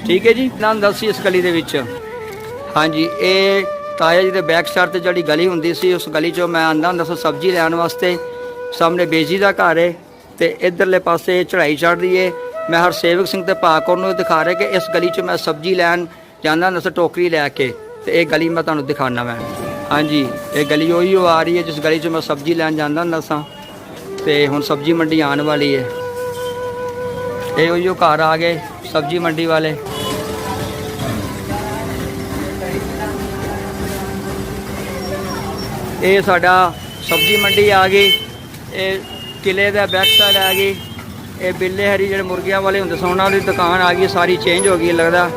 ਠੀਕ ਹੈ ਜੀ? ਨਾਮ ਦੱਸੀ ਇਸ ਗਲੀ ਦੇ ਵਿੱਚ। ਹਾਂਜੀ, ਇਹ ਤਾਇਆ ਜੀ ਦੇ ਬੈਕ ਸਾਈਡ ਤੇ ਜਿਹੜੀ ਗਲੀ ਹੁੰਦੀ ਸੀ, ਉਸ ਗਲੀ ਚੋਂ ਮੈਂ ਆਂਦਾ ਹੁੰਦਾ ਸੀ ਸਬਜ਼ੀ ਲੈਣ ਵਾਸਤੇ। ਸਾਹਮਣੇ ਬੇਜੀ ਦਾ ਘਰ ਹੈ ਤੇ ਇਧਰਲੇ ਪਾਸੇ ਚੜ੍ਹਾਈ ਚੜ੍ਹਦੀ ਏ। ਮੈਂ ਹਰਸੇਵਕ ਸਿੰਘ ਤੇ ਭਾਕੌਰ ਨੂੰ ਦਿਖਾ ਰਿਹਾ ਕਿ ਇਸ ਗਲੀ 'ਚ ਮੈਂ ਸਬਜ਼ੀ ਲੈਣ ਜਾਂਦਾ ਹੁੰਦਾ ਸੀ ਟੋਕਰੀ ਲੈ ਕੇ ਤੇ ਇਹ ਗਲੀ ਮੈਂ ਤੁਹਾਨੂੰ ਦਿਖਾਣਾ ਮੈਂ। ਹਾਂਜੀ, ਇਹ ਗਲੀ ਉਹੀ ਉਹ ਆ ਰਹੀ ਹੈ ਜਿਸ ਗਲੀ 'ਚ ਮੈਂ ਸਬਜ਼ੀ ਲੈਣ ਜਾਂਦਾ ਹੁੰਦਾ ਸਾਂ ਤੇ ਹੁਣ ਸਬਜ਼ੀ ਮੰਡੀ ਆਉਣ ਵਾਲੀ ਹੈ ਇਹ ਉਹੀ ਓ ਘਰ ਆ ਗਏ ਸਬਜ਼ੀ ਮੰਡੀ ਵਾਲੇ। ਇਹ ਸਾਡਾ ਸਬਜ਼ੀ ਮੰਡੀ ਆ ਗਈ। ਇਹ ਕਿਲੇ ਦਾ ਬੈਕ ਸਾਈਡ ਆ ਗਈ। ਇਹ ਬਿੱਲੇ ਹਰੀ ਜਿਹੜੇ ਮੁਰਗੀਆਂ ਵਾਲੇ ਹੁੰਦੇ ਸਨ, ਉਹਨਾਂ ਦੀ ਦੁਕਾਨ ਆ ਗਈ, ਸਾਰੀ ਚੇਂਜ ਹੋ ਗਈ ਲੱਗਦਾ।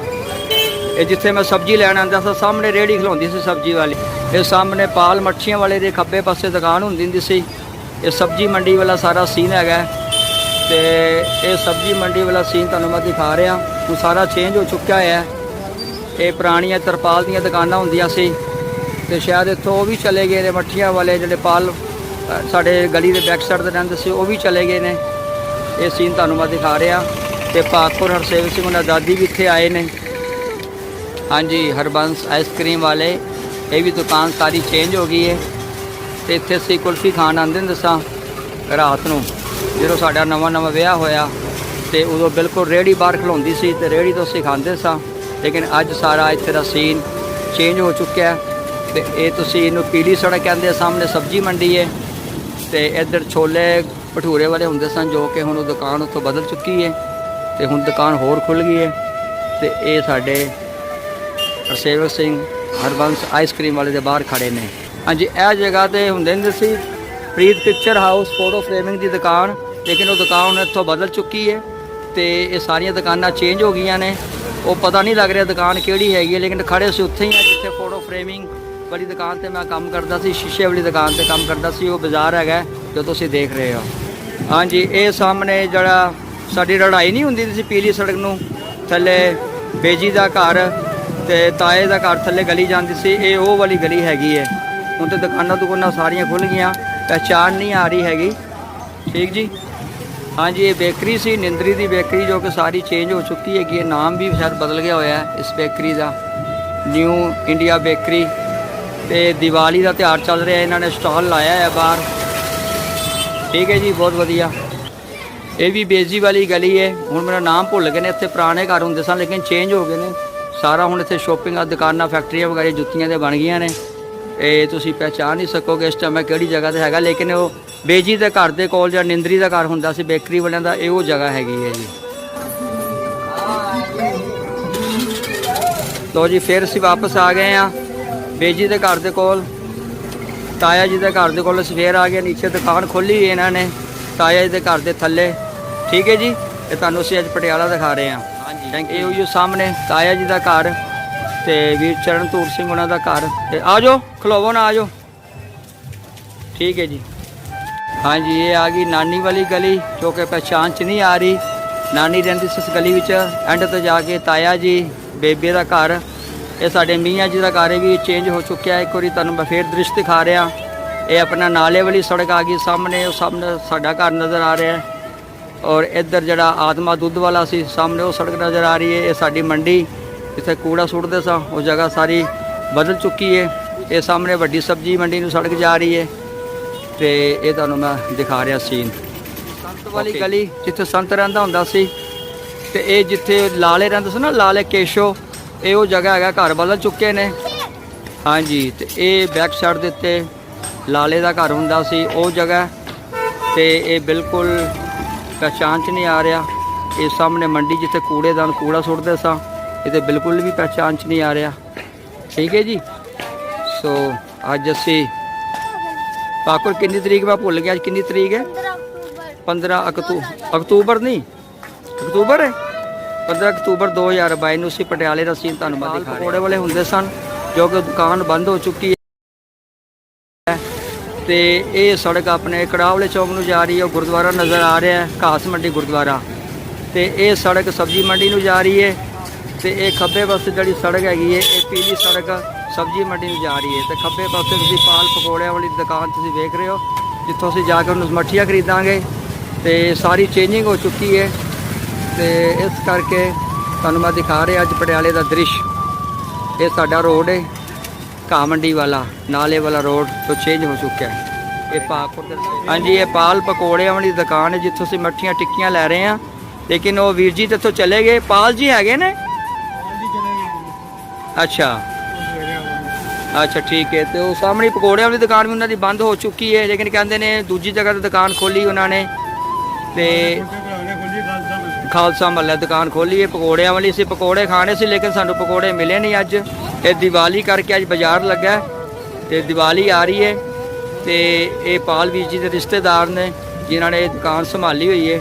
ਇਹ ਜਿੱਥੇ ਮੈਂ ਸਬਜ਼ੀ ਲੈਣ ਆਂਦਾ ਸੀ, ਸਾਹਮਣੇ ਰੇੜੀ ਖਲੋਂਦੀ ਸੀ ਸਬਜ਼ੀ ਵਾਲੀ। ਇਹ ਸਾਹਮਣੇ ਪਾਲ ਮੱਛੀਆਂ ਵਾਲੇ ਦੇ ਖੱਬੇ ਪਾਸੇ ਦੁਕਾਨ ਹੁੰਦੀ ਹੁੰਦੀ ਸੀ। ਇਹ ਸਬਜ਼ੀ ਮੰਡੀ ਵਾਲਾ ਸਾਰਾ ਸੀਨ ਹੈਗਾ। ਤੇ ਇਹ ਸਬਜ਼ੀ ਮੰਡੀ ਵਾਲਾ ਸੀਨ ਤੁਹਾਨੂੰ ਮੈਂ ਦਿਖਾ ਰਿਹਾ। ਹੁਣ ਸਾਰਾ ਚੇਂਜ ਹੋ ਚੁੱਕਿਆ ਹੈ। ਇਹ ਪੁਰਾਣੀਆਂ ਤਰਪਾਲ ਦੀਆਂ ਦੁਕਾਨਾਂ ਹੁੰਦੀਆਂ ਸੀ। ਤੇ ਸ਼ਾਇਦ ਇੱਥੋਂ ਉਹ ਵੀ ਚਲੇ ਗਏ ਨੇ, ਮੱਠੀਆਂ ਵਾਲੇ ਜਿਹੜੇ ਪਾਲ ਸਾਡੇ ਗਲੀ ਦੇ ਬੈਕ ਸਾਈਡ ਤੇ ਰਹਿੰਦੇ ਸੀ, ਉਹ ਵੀ ਚਲੇ ਗਏ ਨੇ। ਇਹ ਸੀਨ ਤੁਹਾਨੂੰ ਮੈਂ ਦਿਖਾ ਰਿਹਾ। ਤੇ ਪਾਕਪੁਰ ਹਰਸੇਵ ਸਿੰਘ ਉਹਨਾਂ ਦਾਦੀ ਵੀ ਇੱਥੇ ਆਏ ਨੇ। ਹਾਂਜੀ, ਹਰਬੰਸ ਆਈਸਕ੍ਰੀਮ ਵਾਲੇ, ਇਹ ਵੀ ਦੁਕਾਨ ਸਾਰੀ ਚੇਂਜ ਹੋ ਗਈ ਹੈ। ਤੇ ਇੱਥੇ ਅਸੀਂ ਕੁਲਫੀ ਖਾਣ ਆਉਂਦੇ ਹੁੰਦੇ ਸਾਂ, ਰਾਤ ਨੂੰ। ਜਦੋਂ ਸਾਡਾ ਨਵਾਂ ਨਵਾਂ ਵਿਆਹ ਹੋਇਆ, ਤੇ ਉਦੋਂ ਬਿਲਕੁਲ ਰੇੜੀ ਬਾਹਰ ਖਲੋਂਦੀ ਸੀ ਤੇ ਰੇੜੀ ਤੋਂ ਅਸੀਂ ਖਾਂਦੇ ਸਾਂ। ਲੇਕਿਨ ਅੱਜ ਸਾਰਾ ਇੱਥੇ ਦਾ ਸੀਨ ਚੇਂਜ ਹੋ ਚੁੱਕਿਆ ਹੈ। ਤੇ ਇਹ ਤੁਸੀਂ ਇਹਨੂੰ ਪੀਲੀ ਸੜਕ ਕਹਿੰਦੇ ਆ, ਸਾਹਮਣੇ ਸਬਜ਼ੀ ਮੰਡੀ ਹੈ ਤੇ ਇੱਧਰ ਛੋਲੇ ਭਟੂਰੇ ਵਾਲੇ ਹੁੰਦੇ ਸਨ ਜੋ ਕਿ ਹੁਣ ਉਹ ਦੁਕਾਨ ਉੱਥੋਂ ਬਦਲ ਚੁੱਕੀ ਹੈ ਤੇ ਹੁਣ ਦੁਕਾਨ ਹੋਰ ਖੁੱਲ ਗਈ ਹੈ ਤੇ ਇਹ ਸਾਡੇ ਸੇਵਕ ਸਿੰਘ ਹਰਬੰਸ ਆਈਸਕ੍ਰੀਮ ਵਾਲੇ ਦੇ ਬਾਹਰ ਖੜੇ ਨੇ। ਹਾਂਜੀ, ਇਹ ਜਗ੍ਹਾ ਤੇ ਹੁੰਦੇ ਹੁੰਦੇ ਸੀ Preet picture house photo framing ਦੀ ਦੁਕਾਨ, ਲੇਕਿਨ ਉਹ ਦੁਕਾਨ ਇੱਥੋਂ ਬਦਲ ਚੁੱਕੀ ਹੈ ਤੇ ਇਹ ਸਾਰੀਆਂ ਦੁਕਾਨਾਂ ਚੇਂਜ ਹੋ ਗਈਆਂ ਨੇ। ਉਹ ਪਤਾ ਨਹੀਂ ਲੱਗ ਰਿਹਾ ਦੁਕਾਨ ਕਿਹੜੀ ਹੈਗੀ ਹੈ ਲੇਕਿਨ ਖੜੇ ਸੀ ਉੱਥੇ ਹੀ ਆ ਜਿੱਥੇ ਫੋਟੋ ਫਰੇਮਿੰਗ ਵਾਲੀ ਦੁਕਾਨ ਤੇ ਮੈਂ ਕੰਮ ਕਰਦਾ ਸੀ, ਸ਼ੀਸ਼ੇ ਵਾਲੀ ਦੁਕਾਨ ਤੇ ਕੰਮ ਕਰਦਾ ਸੀ, ਉਹ ਬਾਜ਼ਾਰ ਹੈਗਾ ਜੋ ਤੁਸੀਂ ਦੇਖ ਰਹੇ ਹੋ। ਹਾਂਜੀ, ਇਹ ਸਾਹਮਣੇ ਜਿਹੜਾ ਸਾਡੀ ਲੜਾਈ ਨਹੀਂ ਹੁੰਦੀ ਸੀ ਪੀਲੀ ਸੜਕ ਨੂੰ, ਥੱਲੇ ਬੇਜੀ ਦਾ ਘਰ ਤੇ ਤਾਏ ਦਾ ਘਰ ਥੱਲੇ ਗਲੀ ਜਾਂਦੀ ਸੀ, ਇਹ ਉਹ ਵਾਲੀ ਗਲੀ ਹੈਗੀ ਹੈ। ਹੁਣ ਤੇ ਦੁਕਾਨਾਂ ਦੁਕਾਨਾਂ ਸਾਰੀਆਂ ਖੁੱਲ ਗਈਆਂ, ਪਹਿਚਾਣ ਨਹੀਂ ਆ ਰਹੀ ਹੈਗੀ। ਠੀਕ ਜੀ? ਹਾਂਜੀ, ਇਹ ਬੇਕਰੀ ਸੀ, ਨਿੰਦਰੀ ਦੀ ਬੇਕਰੀ ਜੋ ਕਿ ਸਾਰੀ ਚੇਂਜ ਹੋ ਚੁੱਕੀ ਹੈਗੀ ਹੈ, ਨਾਮ ਵੀ ਸ਼ਾਇਦ ਬਦਲ ਗਿਆ ਹੋਇਆ ਹੈ ਇਸ ਬੇਕਰੀ ਦਾ। ਨਿਊ ਇੰਡੀਆ ਬੇਕਰੀ ਤੇ ਦੀਵਾਲੀ ਦਾ ਤਿਹਾਰ ਚੱਲ ਰਿਹਾ, ਇਹਨਾਂ ਨੇ ਸਟਾਲ ਲਾਇਆ ਹੈ ਬਾਹਰ। ਠੀਕ ਹੈ ਜੀ, ਬਹੁਤ ਵਧੀਆ। ਇਹ ਵੀ ਬੇਜੀ ਵਾਲੀ ਗਲੀ ਹੈ ਹੁਣ ਮੇਰਾ ਨਾਮ ਭੁੱਲ ਗਏ ਨੇ, ਇੱਥੇ ਪੁਰਾਣੇ ਘਰ ਹੁੰਦੇ ਸਨ, ਲੇਕਿਨ ਚੇਂਜ ਹੋ ਗਏ ਨੇ। ਸਾਰਾ ਹੁਣ ਇੱਥੇ ਸ਼ੋਪਿੰਗ ਆ, ਦੁਕਾਨਾਂ ਫੈਕਟਰੀਆਂ ਵਗੈਰਾ ਜੁੱਤੀਆਂ ਦੇ ਬਣ ਗਈਆਂ ਨੇ। ਇਹ ਤੁਸੀਂ ਪਛਾਣ ਨਹੀਂ ਸਕੋਗੇ ਇਸ ਟਾਈਮ ਮੈਂ ਕਿਹੜੀ ਜਗ੍ਹਾ ਤੇ ਹੈਗਾ, ਲੇਕਿਨ ਉਹ ਬੇਜੀ ਦੇ ਘਰ ਦੇ ਕੋਲ ਜਾਂ ਨਿੰਦਰੀ ਦਾ ਘਰ ਹੁੰਦਾ ਸੀ ਬੇਕਰੀ ਵਾਲਿਆਂ ਦਾ, ਇਹ ਉਹ ਜਗ੍ਹਾ ਹੈਗੀ ਹੈ ਜੀ। ਲੋ ਜੀ, ਫਿਰ ਅਸੀਂ ਵਾਪਸ ਆ ਗਏ ਆ। ਬੇਜੀ ਦੇ ਘਰ ਦੇ ਕੋਲ ਤਾਇਆ ਜੀ ਦੇ ਘਰ ਦੇ ਕੋਲ ਅਸੀਂ ਫੇਰ ਆ ਗਏ ਨੀਚੇ ਦੁਕਾਨ ਖੋਲੀ ਇਹਨਾਂ ਨੇ ਤਾਇਆ ਜੀ ਦੇ ਘਰ ਦੇ ਥੱਲੇ। ਠੀਕ ਹੈ ਜੀ? ਇਹ ਤੁਹਾਨੂੰ ਅਸੀਂ ਅੱਜ ਪਟਿਆਲਾ ਦਿਖਾ ਰਹੇ ਹਾਂ। ਹਾਂਜੀ। ਥੈਂਕ ਯੂ ਇਹ ਸਾਹਮਣੇ ਤਾਇਆ ਜੀ ਦਾ ਘਰ ਤੇ ਵੀਰ ਚਰਨਤੂਰ ਸਿੰਘ ਉਹਨਾਂ ਦਾ ਘਰ। ਤੇ ਆ ਜਾਓ ਖਲੋਵੋ ਨਾ ਆ ਜਾਓ। ਠੀਕ ਹੈ ਜੀ। ਹਾਂਜੀ ਇਹ ਆ ਗਈ ਨਾਨੀ ਵਾਲੀ ਗਲੀ ਜੋ ਕਿ ਪਛਾਣ ਚ ਨਹੀਂ ਆ ਰਹੀ। ਨਾਨੀ ਰਹਿੰਦੀ ਸੀ ਇਸ ਗਲੀ ਵਿੱਚ ਐਂਡ ਤੇ ਜਾ ਕੇ ਤਾਇਆ ਜੀ ਬੇਬੇ ਦਾ ਘਰ। ਇਹ ਸਾਡੇ ਮੀਆਂ ਜੀ ਦਾ ਘਰ ਵੀ ਚੇਂਜ ਹੋ ਚੁੱਕਿਆ। ਇੱਕ ਵਾਰੀ ਤੁਹਾਨੂੰ ਮੈਂ ਫੇਰ ਦ੍ਰਿਸ਼ ਦਿਖਾ ਰਿਹਾ। ਇਹ ਆਪਣਾ ਨਾਲੇ ਵਾਲੀ ਸੜਕ ਆ ਗਈ ਸਾਹਮਣੇ ਉਹ ਸਾਹਮਣੇ ਸਾਡਾ ਘਰ ਨਜ਼ਰ ਆ ਰਿਹਾ ਹੈ। ਔਰ ਇੱਧਰ ਜਿਹੜਾ ਆਤਮਾ ਦੁੱਧ ਵਾਲਾ ਸੀ ਸਾਹਮਣੇ ਉਹ ਸੜਕ ਨਜ਼ਰ ਆ ਰਹੀ ਹੈ। ਇਹ ਸਾਡੀ ਮੰਡੀ ਜਿੱਥੇ ਕੂੜਾ ਸੁੱਟਦੇ ਸਾਂ ਉਹ ਜਗ੍ਹਾ ਸਾਰੀ ਬਦਲ ਚੁੱਕੀ ਹੈ। ਇਹ ਸਾਹਮਣੇ ਵੱਡੀ ਸਬਜ਼ੀ ਮੰਡੀ ਨੂੰ ਸੜਕ ਜਾ ਰਹੀ ਹੈ। ਤੇ ਇਹ ਤੁਹਾਨੂੰ ਮੈਂ ਦਿਖਾ ਰਿਹਾ ਸੀਨ ਸੰਤ ਵਾਲੀ ਗਲੀ ਜਿੱਥੇ ਸੰਤ ਰਹਿੰਦਾ ਹੁੰਦਾ ਸੀ ਤੇ ਇਹ ਜਿੱਥੇ ਲਾਲੇ ਰਹਿੰਦਾ ਸੀ ਨਾ ਲਾਲੇ ਕੇਸ਼ੋ ਇਹ ਉਹ ਜਗ੍ਹਾ ਹੈਗਾ ਘਰ ਬਦਲ ਚੁੱਕੇ ਨੇ। ਹਾਂਜੀ ਤੇ ਇਹ ਬੈਕ ਸਾਈਡ ਦੇ ਉੱਤੇ ਲਾਲੇ ਦਾ ਘਰ ਹੁੰਦਾ ਸੀ ਉਹ ਜਗ੍ਹਾ। ਤੇ ਇਹ ਬਿਲਕੁਲ ਪਹਿਚਾਣ ਚ ਨਹੀਂ ਆ ਰਿਹਾ। ਇਹ ਸਾਹਮਣੇ ਮੰਡੀ ਜਿੱਥੇ ਕੂੜੇਦਾਨ ਕੂੜਾ ਸੁੱਟਦੇ ਸਾਂ ਇਹ ਤੇ ਬਿਲਕੁਲ ਵੀ ਪਹਿਚਾਣ ਚ ਨਹੀਂ ਆ ਰਿਹਾ। ਠੀਕ ਹੈ ਜੀ? ਸੋ ਅੱਜ ਅਸੀਂ ਪਾਕੁਰ ਕਿੰਨੀ ਤਰੀਕ ਮੈਂ ਭੁੱਲ ਗਿਆ ਅੱਜ ਕਿੰਨੀ ਤਰੀਕ ਹੈ? 15 15 ਅਕਤੂਬਰ ਅਕਤੂਬਰ ਅਕਤੂਬਰ ਨਹੀਂ? ਅਕਤੂਬਰ ਹੈ? 15 ਅਕਤੂਬਰ 2022 ਨੂੰ ਅਸੀਂ ਪਟਿਆਲੇ ਦਾ ਸੀਨ ਤੁਹਾਨੂੰ ਮੈਂ ਦਿਖਾ ਪਕੌੜੇ ਵਾਲੇ ਹੁੰਦੇ ਸਨ, ਜੋ ਕਿ ਦੁਕਾਨ ਬੰਦ ਹੋ ਚੁੱਕੀ ਹੈ। ਤੇ ਇਹ ਸੜਕ ਆਪਣੇ ਕੜਾਵਲੇ ਚੌਕ ਨੂੰ ਜਾ ਰਹੀ ਹੈ, ਉਹ ਗੁਰਦੁਆਰਾ ਨਜ਼ਰ ਆ ਰਿਹਾ ਹੈ, ਘਾਸ ਮੰਡੀ ਗੁਰਦੁਆਰਾ। ਤੇ ਇਹ ਸੜਕ ਸਬਜ਼ੀ ਮੰਡੀ ਨੂੰ ਜਾ ਰਹੀ ਹੈ। ਤੇ ਇਹ ਖੱਬੇ ਪਾਸੇ ਜਿਹੜੀ ਸੜਕ ਹੈਗੀ ਹੈ, ਇਹ ਪੀਲੀ ਸੜਕ ਸਬਜ਼ੀ ਮੰਡੀ ਨੂੰ ਜਾ ਰਹੀ ਹੈ। ਤੇ ਖੱਬੇ ਪਾਸੇ ਤੁਸੀਂ ਪਾਲ ਪਕੌੜਿਆਂ ਵਾਲੀ ਦੁਕਾਨ ਤੁਸੀਂ ਵੇਖ ਰਹੇ ਹੋ, ਜਿੱਥੋਂ ਅਸੀਂ ਜਾ ਕੇ ਉਹਨੂੰ ਮੱਠੀਆਂ ਖਰੀਦਾਂਗੇ। ਤੇ ਸਾਰੀ ਚੇਂਜਿੰਗ ਹੋ ਚੁੱਕੀ ਹੈ। ਤੇ ਇਸ ਕਰਕੇ ਤੁਹਾਨੂੰ ਮੈਂ ਦਿਖਾ ਰਿਹਾ ਅੱਜ ਪਟਿਆਲੇ ਦਾ ਦ੍ਰਿਸ਼। ਇਹ ਸਾਡਾ ਰੋਡ ਹੈ ਘਾਹ ਮੰਡੀ ਵਾਲਾ। ਨਾਲੇ ਵਾਲਾ ਰੋਡ ਤੋਂ ਚੇਂਜ ਹੋ ਚੁੱਕਿਆ ਹੈ। ਇਹ ਪਾਕਪੁਰ ਹਾਂਜੀ, ਇਹ ਪਾਲ ਪਕੌੜਿਆਂ ਵਾਲੀ ਦੁਕਾਨ ਹੈ, ਜਿੱਥੋਂ ਅਸੀਂ ਮੱਠੀਆਂ ਟਿੱਕੀਆਂ ਲੈ ਰਹੇ ਹਾਂ। ਲੇਕਿਨ ਉਹ ਵੀਰ ਜੀ ਤੇ ਇੱਥੋਂ ਚਲੇ ਗਏ। ਪਾਲ ਜੀ ਹੈਗੇ ਨੇ? ਅੱਛਾ। ਅੱਛਾ, ਠੀਕ ਹੈ। ਤੇ ਉਹ ਸਾਹਮਣੇ ਪਕੌੜਿਆਂ ਵਾਲੀ ਦੁਕਾਨ ਵੀ ਉਹਨਾਂ ਦੀ ਬੰਦ ਹੋ ਚੁੱਕੀ ਹੈ। ਲੇਕਿਨ ਕਹਿੰਦੇ ਨੇ ਦੂਜੀ ਜਗ੍ਹਾ ਤੇ ਦੁਕਾਨ ਖੋਲੀ ਉਹਨਾਂ ਨੇ। ਤੇ ਖਾਲਸਾ ਮਹੱਲੇ ਦੁਕਾਨ ਖੋਲੀ ਹੈ ਪਕੌੜਿਆਂ ਵਾਲੀ ਸੀ ਪਕੌੜੇ ਖਾਣੇ ਸੀ ਲੇਕਿਨ ਸਾਨੂੰ ਪਕੌੜੇ ਮਿਲੇ ਨਹੀਂ ਅੱਜ। ਇਹ ਦੀਵਾਲੀ ਕਰਕੇ ਅੱਜ ਬਾਜ਼ਾਰ ਲੱਗਾ ਤੇ ਦੀਵਾਲੀ ਆ ਰਹੀ ਹੈ ਤੇ ਇਹ ਪਾਲ ਵੀਰ ਜੀ ਦੇ ਰਿਸ਼ਤੇਦਾਰ ਨੇ ਜਿਨ੍ਹਾਂ ਨੇ ਇਹ ਦੁਕਾਨ ਸੰਭਾਲੀ ਹੋਈ ਹੈ।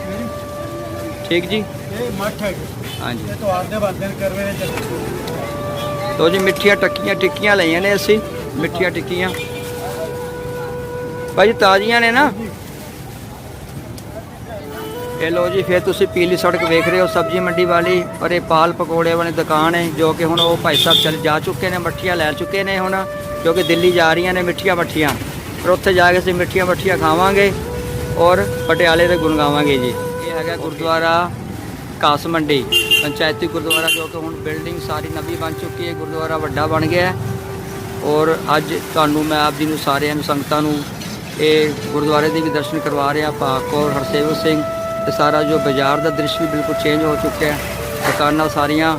ਠੀਕ ਜੀ? ਇਹ ਮੱਠ ਹੈ ਹਾਂਜੀ। ਤੋਂ ਕਰਵੇ ਨੇ ਜੀ ਮਿੱਠੀਆਂ ਟੱਕੀਆਂ ਟਿੱਕੀਆਂ ਲਈਆਂ ਨੇ ਅਸੀਂ ਮਿੱਠੀਆਂ ਟਿੱਕੀਆਂ। ਭਾਜੀ ਤਾਜ਼ੀਆਂ ਨੇ ਨਾ? ਇਹ ਲੋ ਜੀ, ਫਿਰ ਤੁਸੀਂ ਪੀਲੀ ਸੜਕ ਵੇਖ ਰਹੇ ਹੋ, ਸਬਜ਼ੀ ਮੰਡੀ ਵਾਲੀ, ਔਰ ਇਹ ਪਾਲ ਪਕੌੜੇ ਵਾਲੀ ਦੁਕਾਨ ਹੈ, ਜੋ ਕਿ ਹੁਣ ਉਹ ਭਾਈ ਸਾਹਿਬ ਚੱਲ ਜਾ ਚੁੱਕੇ ਨੇ, ਮੱਠੀਆਂ ਲੈ ਚੁੱਕੇ ਨੇ ਹੁਣ, ਜੋ ਕਿ ਦਿੱਲੀ ਜਾ ਰਹੀਆਂ ਨੇ ਮਿੱਠੀਆਂ ਮੱਠੀਆਂ। ਫਿਰ ਉੱਥੇ ਜਾ ਕੇ ਅਸੀਂ ਮਿੱਠੀਆਂ ਮੱਠੀਆਂ ਖਾਵਾਂਗੇ, ਔਰ ਪਟਿਆਲੇ ਦੇ ਗੁਣ ਗਾਵਾਂਗੇ ਜੀ। ਇਹ ਹੈਗਾ ਗੁਰਦੁਆਰਾ ਕਾਸ ਮੰਡੀ, ਪੰਚਾਇਤੀ ਗੁਰਦੁਆਰਾ, ਜੋ ਕਿ ਹੁਣ ਬਿਲਡਿੰਗ ਸਾਰੀ ਨਵੀਂ ਬਣ ਚੁੱਕੀ ਹੈ, ਗੁਰਦੁਆਰਾ ਵੱਡਾ ਬਣ ਗਿਆ ਹੈ। ਔਰ ਅੱਜ ਤੁਹਾਨੂੰ ਮੈਂ ਆਪ ਜੀ ਨੂੰ ਸਾਰਿਆਂ ਨੂੰ ਸੰਗਤਾਂ ਨੂੰ ਇਹ ਗੁਰਦੁਆਰੇ ਦੇ ਵੀ ਦਰਸ਼ਨ ਕਰਵਾ ਰਿਹਾ ਪਾਕ ਔਰ ਹਰਸੇਵਕ ਸਿੰਘ ਤੇ ਸਾਰਾ ਜੋ ਬਾਜ਼ਾਰ ਦਾ ਦ੍ਰਿਸ਼ ਵੀ ਬਿਲਕੁਲ ਚੇਂਜ ਹੋ ਚੁੱਕਿਆ ਹੈ। ਦੁਕਾਨਾਂ ਸਾਰੀਆਂ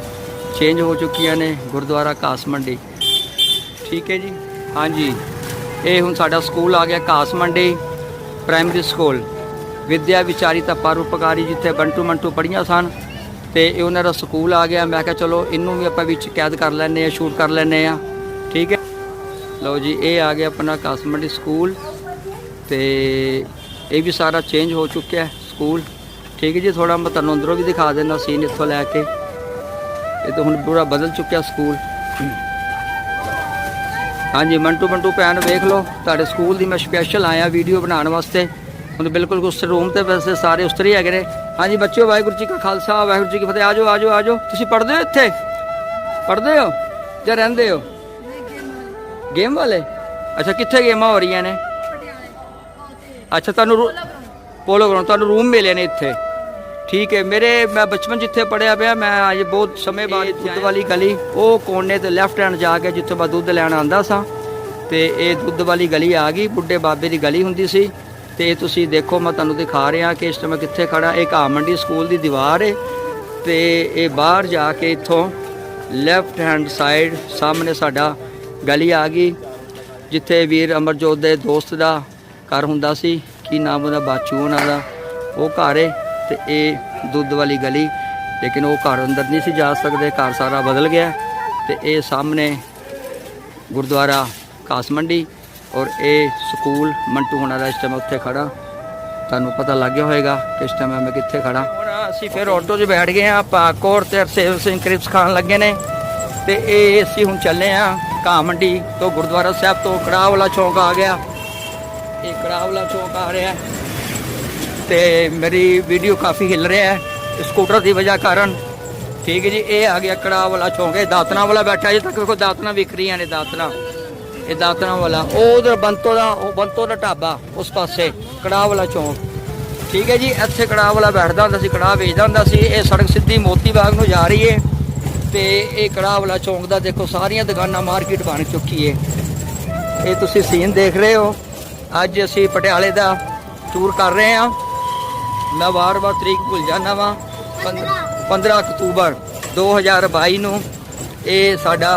ਚੇਂਜ ਹੋ ਚੁੱਕੀਆਂ ਨੇ, ਗੁਰਦੁਆਰਾ ਕਾਸ ਮੰਡੀ। ਠੀਕ ਹੈ ਜੀ? ਹਾਂਜੀ। ਇਹ ਹੁਣ ਸਾਡਾ ਸਕੂਲ ਆ ਗਿਆ ਕਾਸ ਮੰਡੀ ਪ੍ਰਾਇਮਰੀ ਸਕੂਲ ਵਿਦਿਆ ਵਿਚਾਰੀ ਤਾਂ ਪਰਉਪਕਾਰੀ ਜਿੱਥੇ ਬੰਟੂ ਮੰਟੂ ਪੜੀਆਂ ਸਨ ਤੇ ਇਹ ਉਹਨਾਂ ਦਾ ਸਕੂਲ ਆ ਗਿਆ। ਮੈਂ ਕਿਹਾ ਚਲੋ ਇਹਨੂੰ ਵੀ ਆਪਾਂ ਵਿੱਚ ਕੈਦ ਕਰ ਲੈਨੇ ਆ ਸ਼ੂਟ ਕਰ ਲੈਨੇ ਆ ਠੀਕ ਹੈ? ਲਓ ਜੀ, ਇਹ ਆ ਗਿਆ ਆਪਣਾ ਕਾਸ ਮੰਡੀ ਸਕੂਲ ਤੇ ਇਹ ਵੀ ਸਾਰਾ ਚੇਂਜ ਹੋ ਚੁੱਕਿਆ ਹੈ। ਸਕੂਲ। ਠੀਕ ਹੈ ਜੀ ਥੋੜਾ ਮੈਂ ਤੁਹਾਨੂੰ ਅੰਦਰੋਂ ਵੀ ਦਿਖਾ ਦਿੰਦਾ ਸੀਨ ਇੱਥੋਂ ਲੈ ਕੇ। ਇਹ ਤਾਂ ਹੁਣ ਪੂਰਾ ਬਦਲ ਚੁੱਕਿਆ ਸਕੂਲ। ਹਾਂਜੀ, ਮੰਟੂ ਮੰਟੂ ਭੈਣ ਵੇਖ ਲਓ, ਤੁਹਾਡੇ ਸਕੂਲ ਦੀ ਮੈਂ ਸਪੈਸ਼ਲ ਆਇਆ ਵੀਡੀਓ ਬਣਾਉਣ ਵਾਸਤੇ। ਹੁਣ ਬਿਲਕੁਲ ਉਸ ਰੂਮ ਤੇ ਵੈਸੇ ਸਾਰੇ ਉਸਤਰੀ ਹੈਗੇ ਨੇ। ਹਾਂਜੀ, ਬੱਚਿਓ, ਵਾਹਿਗੁਰੂ ਜੀ ਕਾ ਖਾਲਸਾ, ਵਾਹਿਗੁਰੂ ਜੀ ਕੀ ਫਤਿਹ। ਆਜੋ ਆਜੋ ਆਜੋ ਤੁਸੀਂ ਪੜ੍ਹਦੇ ਹੋ ਇੱਥੇ? ਪੜ੍ਹਦੇ ਹੋ? ਜਾਂ ਰਹਿੰਦੇ ਹੋ? ਗੇਮ ਵਾਲੇ? ਅੱਛਾ, ਕਿੱਥੇ ਗੇਮਾਂ ਹੋ ਰਹੀਆਂ ਨੇ? ਅੱਛਾ, ਤੁਹਾਨੂੰ ਰੂ- ਪੋਲੋ ਗਰਾਊਂਡ ਤੁਹਾਨੂੰ ਰੂਮ ਮਿਲੇ ਨੇ ਇੱਥੇ। ਠੀਕ ਹੈ ਮੇਰੇ ਮੈਂ ਬਚਪਨ ਜਿੱਥੇ ਪੜਿਆ ਪਿਆ ਮੈਂ ਅੱਜ ਬਹੁਤ ਸਮੇਂ ਬਾਅਦ ਇੱਥੇ ਦੁੱਧ ਵਾਲੀ ਗਲੀ ਉਹ ਕੋਨੇ ਤੇ ਲੈਫਟ ਹੈਂਡ ਜਾ ਕੇ ਜਿੱਥੇ ਮੈਂ ਦੁੱਧ ਲੈਣ ਆਂਦਾ ਸਾਂ ਤੇ ਇਹ ਦੁੱਧ ਵਾਲੀ ਗਲੀ ਆ ਗਈ ਬੁੱਢੇ ਬਾਬੇ ਦੀ ਗਲੀ ਹੁੰਦੀ ਸੀ। ਤੇ ਇਹ ਤੁਸੀਂ ਦੇਖੋ ਮੈਂ ਤੁਹਾਨੂੰ ਦਿਖਾ ਰਿਹਾ ਕਿ ਇਸ ਟਾਈਮ ਕਿੱਥੇ ਖੜਾ ਇਹ ਘਾਹ ਮੰਡੀ ਸਕੂਲ ਦੀ ਦੀਵਾਰ ਹੈ ਤੇ ਇਹ ਬਾਹਰ ਜਾ ਕੇ ਇੱਥੋਂ ਲੈਫਟ ਹੈਂਡ ਸਾਈਡ ਸਾਹਮਣੇ ਸਾਡਾ ਗਲੀ ਆ ਗਈ ਜਿੱਥੇ ਵੀਰ ਅਮਰਜੋਤ ਦੇ ਦੋਸਤ ਦਾ ਘਰ ਹੁੰਦਾ ਸੀ। ਕੀ ਨਾਮ ਉਹਦਾ, ਬਾਚੂ ਉਹਨਾਂ ਦਾ, ਉਹ ਘਰ ਏ ਤੇ ਇਹ ਦੁੱਧ ਵਾਲੀ ਗਲੀ, ਲੇਕਿਨ ਉਹ ਘਰ ਅੰਦਰ ਨਹੀਂ ਸੀ ਜਾ ਸਕਦੇ, ਘਰ ਸਾਰਾ ਬਦਲ ਗਿਆ ਤੇ ਇਹ ਸਾਹਮਣੇ ਗੁਰਦੁਆਰਾ ਕਾਸ ਮੰਡੀ ਔਰ ਇਹ ਸਕੂਲ ਮੰਟੂ ਹੋਣਾ ਦਾ ਇਸ ਟਾਈਮ ਉੱਥੇ ਖੜਾ। ਤੁਹਾਨੂੰ ਪਤਾ ਲੱਗ ਗਿਆ ਹੋਵੇਗਾ ਕਿ ਇਸ ਟਾਈਮ ਮੈਂ ਕਿੱਥੇ ਖੜਾ। ਅਸੀਂ ਫਿਰ ਆਟੋ 'ਚ ਬੈਠ ਗਏ ਆ ਪਾਕੌਰ ਤੇ ਸੇਵ ਸਿੰਘ ਕ੍ਰਿਪਸ ਖਾਣ ਲੱਗੇ ਨੇ ਤੇ ਇਹ ਅਸੀਂ ਹੁਣ ਚੱਲੇ ਆ ਘਾਹ ਮੰਡੀ ਤੋਂ ਗੁਰਦੁਆਰਾ ਸਾਹਿਬ ਤੋਂ ਕੜਾਹ ਵਾਲਾ ਚੌਂਕ ਆ ਗਿਆ। ਇਹ ਕੜਾਹ ਵਾਲਾ ਚੌਂਕ ਆ ਰਿਹਾ ਤੇ ਮੇਰੀ ਵੀਡੀਓ ਕਾਫੀ ਹਿੱਲ ਰਿਹਾ ਹੈ। ਸਕੂਟਰ ਦੀ ਵਜ੍ਹਾ ਕਾਰਨ। ਠੀਕ ਹੈ ਜੀ, ਇਹ ਆ ਗਿਆ ਕੜਾਹ ਵਾਲਾ ਚੌਂਕ। ਇਹ ਦਾਤਨਾ ਵਾਲਾ ਬੈਠਾ ਜੇ ਤੱਕ ਵੇਖੋ ਦਾਤਨਾ ਵਿਕ ਰਹੀਆਂ ਨੇ ਦਾਤਨਾ ਇਹ ਦਾਤਨਾ ਵਾਲਾ। ਉਹ ਉਧਰ ਬੰਤੋ ਦਾ, ਉਹ ਬੰਤੋ ਦਾ ਢਾਬਾ, ਉਸ ਪਾਸੇ ਕੜਾਹ ਵਾਲਾ ਚੌਂਕ। ਠੀਕ ਹੈ ਜੀ, ਇੱਥੇ ਕੜਾਹ ਵਾਲਾ ਬੈਠਦਾ ਹੁੰਦਾ ਸੀ, ਕੜਾਹ ਵੇਚਦਾ ਹੁੰਦਾ ਸੀ। ਇਹ ਸੜਕ ਸਿੱਧੀ ਮੋਤੀ ਬਾਗ ਨੂੰ ਜਾ ਰਹੀ ਹੈ ਤੇ ਇਹ ਕੜਾਹ ਵਾਲਾ ਚੌਂਕ ਦਾ ਦੇਖੋ ਸਾਰੀਆਂ ਦੁਕਾਨਾਂ ਮਾਰਕੀਟ ਬਣ ਚੁੱਕੀ ਹੈ। ਇਹ ਤੁਸੀਂ ਸੀਨ ਦੇਖ ਰਹੇ ਹੋ। ਅੱਜ ਅਸੀਂ ਪਟਿਆਲੇ ਦਾ ਟੂਰ ਕਰ ਰਹੇ ਹਾਂ। ਮੈਂ ਵਾਰ-ਵਾਰ ਤਰੀਕ ਭੁੱਲ ਜਾਂਦਾ ਵਾਂ। 15 ਅਕਤੂਬਰ 2022 ਨੂੰ ਇਹ ਸਾਡਾ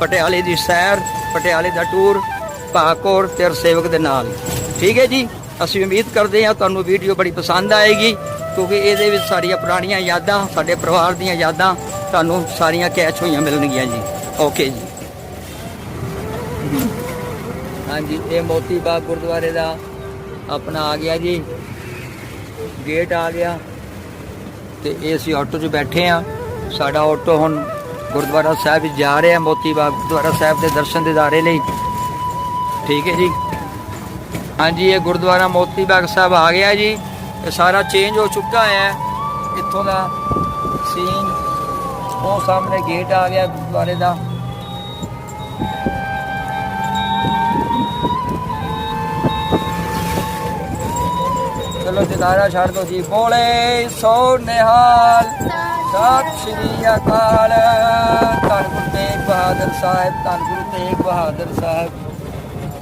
ਪਟਿਆਲੇ ਦੀ ਸੈਰ, ਪਟਿਆਲੇ ਦਾ ਟੂਰ ਪਾਕੌਰ ਤੇ ਸੇਵਕ ਦੇ ਨਾਲ। ਠੀਕ ਹੈ ਜੀ? ਅਸੀਂ ਉਮੀਦ ਕਰਦੇ ਹਾਂ ਤੁਹਾਨੂੰ ਵੀਡੀਓ ਬੜੀ ਪਸੰਦ ਆਏਗੀ, ਕਿਉਂਕਿ ਇਹਦੇ ਵਿੱਚ ਸਾਡੀਆਂ ਪੁਰਾਣੀਆਂ ਯਾਦਾਂ, ਸਾਡੇ ਪਰਿਵਾਰ ਦੀਆਂ ਯਾਦਾਂ ਤੁਹਾਨੂੰ ਸਾਰੀਆਂ ਕੈਚ ਹੋਈਆਂ ਮਿਲਣਗੀਆਂ ਜੀ। ਓਕੇ ਜੀ। ਹਾਂਜੀ, ਇਹ ਮੋਤੀ ਬਾਗ ਗੁਰਦੁਆਰੇ ਦਾ ਆਪਣਾ ਆ ਗਿਆ ਜੀ। ਗੇਟ ਆ ਗਿਆ ਤੇ ਇਹ ਅਸੀਂ ਆਟੋ 'ਚ ਬੈਠੇ ਆ ਸਾਡਾ ਆਟੋ ਹੁਣ ਗੁਰਦੁਆਰਾ ਸਾਹਿਬ ਜਾ ਰਿਹਾ, ਮੋਤੀ ਬਾਗ ਗੁਰਦੁਆਰਾ ਸਾਹਿਬ ਦੇ ਦਰਸ਼ਨ ਦਿਦਾਰੇ ਲਈ। ਠੀਕ ਹੈ ਜੀ। ਹਾਂਜੀ, ਇਹ ਗੁਰਦੁਆਰਾ ਮੋਤੀ ਬਾਗ ਸਾਹਿਬ ਆ ਗਿਆ ਜੀ। ਇਹ ਸਾਰਾ ਚੇਂਜ ਹੋ ਚੁੱਕਾ ਹੈ। ਇੱਥੋਂ ਦਾ ਸੀਨ ਉਹ ਸਾਹਮਣੇ ਗੇਟ ਆ ਗਿਆ ਗੁਰਦੁਆਰੇ ਦਾ। ਚਲੋ ਜਨਾਰਾ ਛੱਡ ਦੋ ਜੀ। ਬੋਲੇ ਸੋ ਨਿਹਾਲ। ਸਤਿ ਸ਼੍ਰੀ ਅਕਾਲ। ਧੰਨ ਗੁਰੂ ਤੇਗ ਬਹਾਦਰ ਸਾਹਿਬ, ਧੰਨ ਗੁਰੂ ਤੇਗ ਬਹਾਦਰ ਸਾਹਿਬ,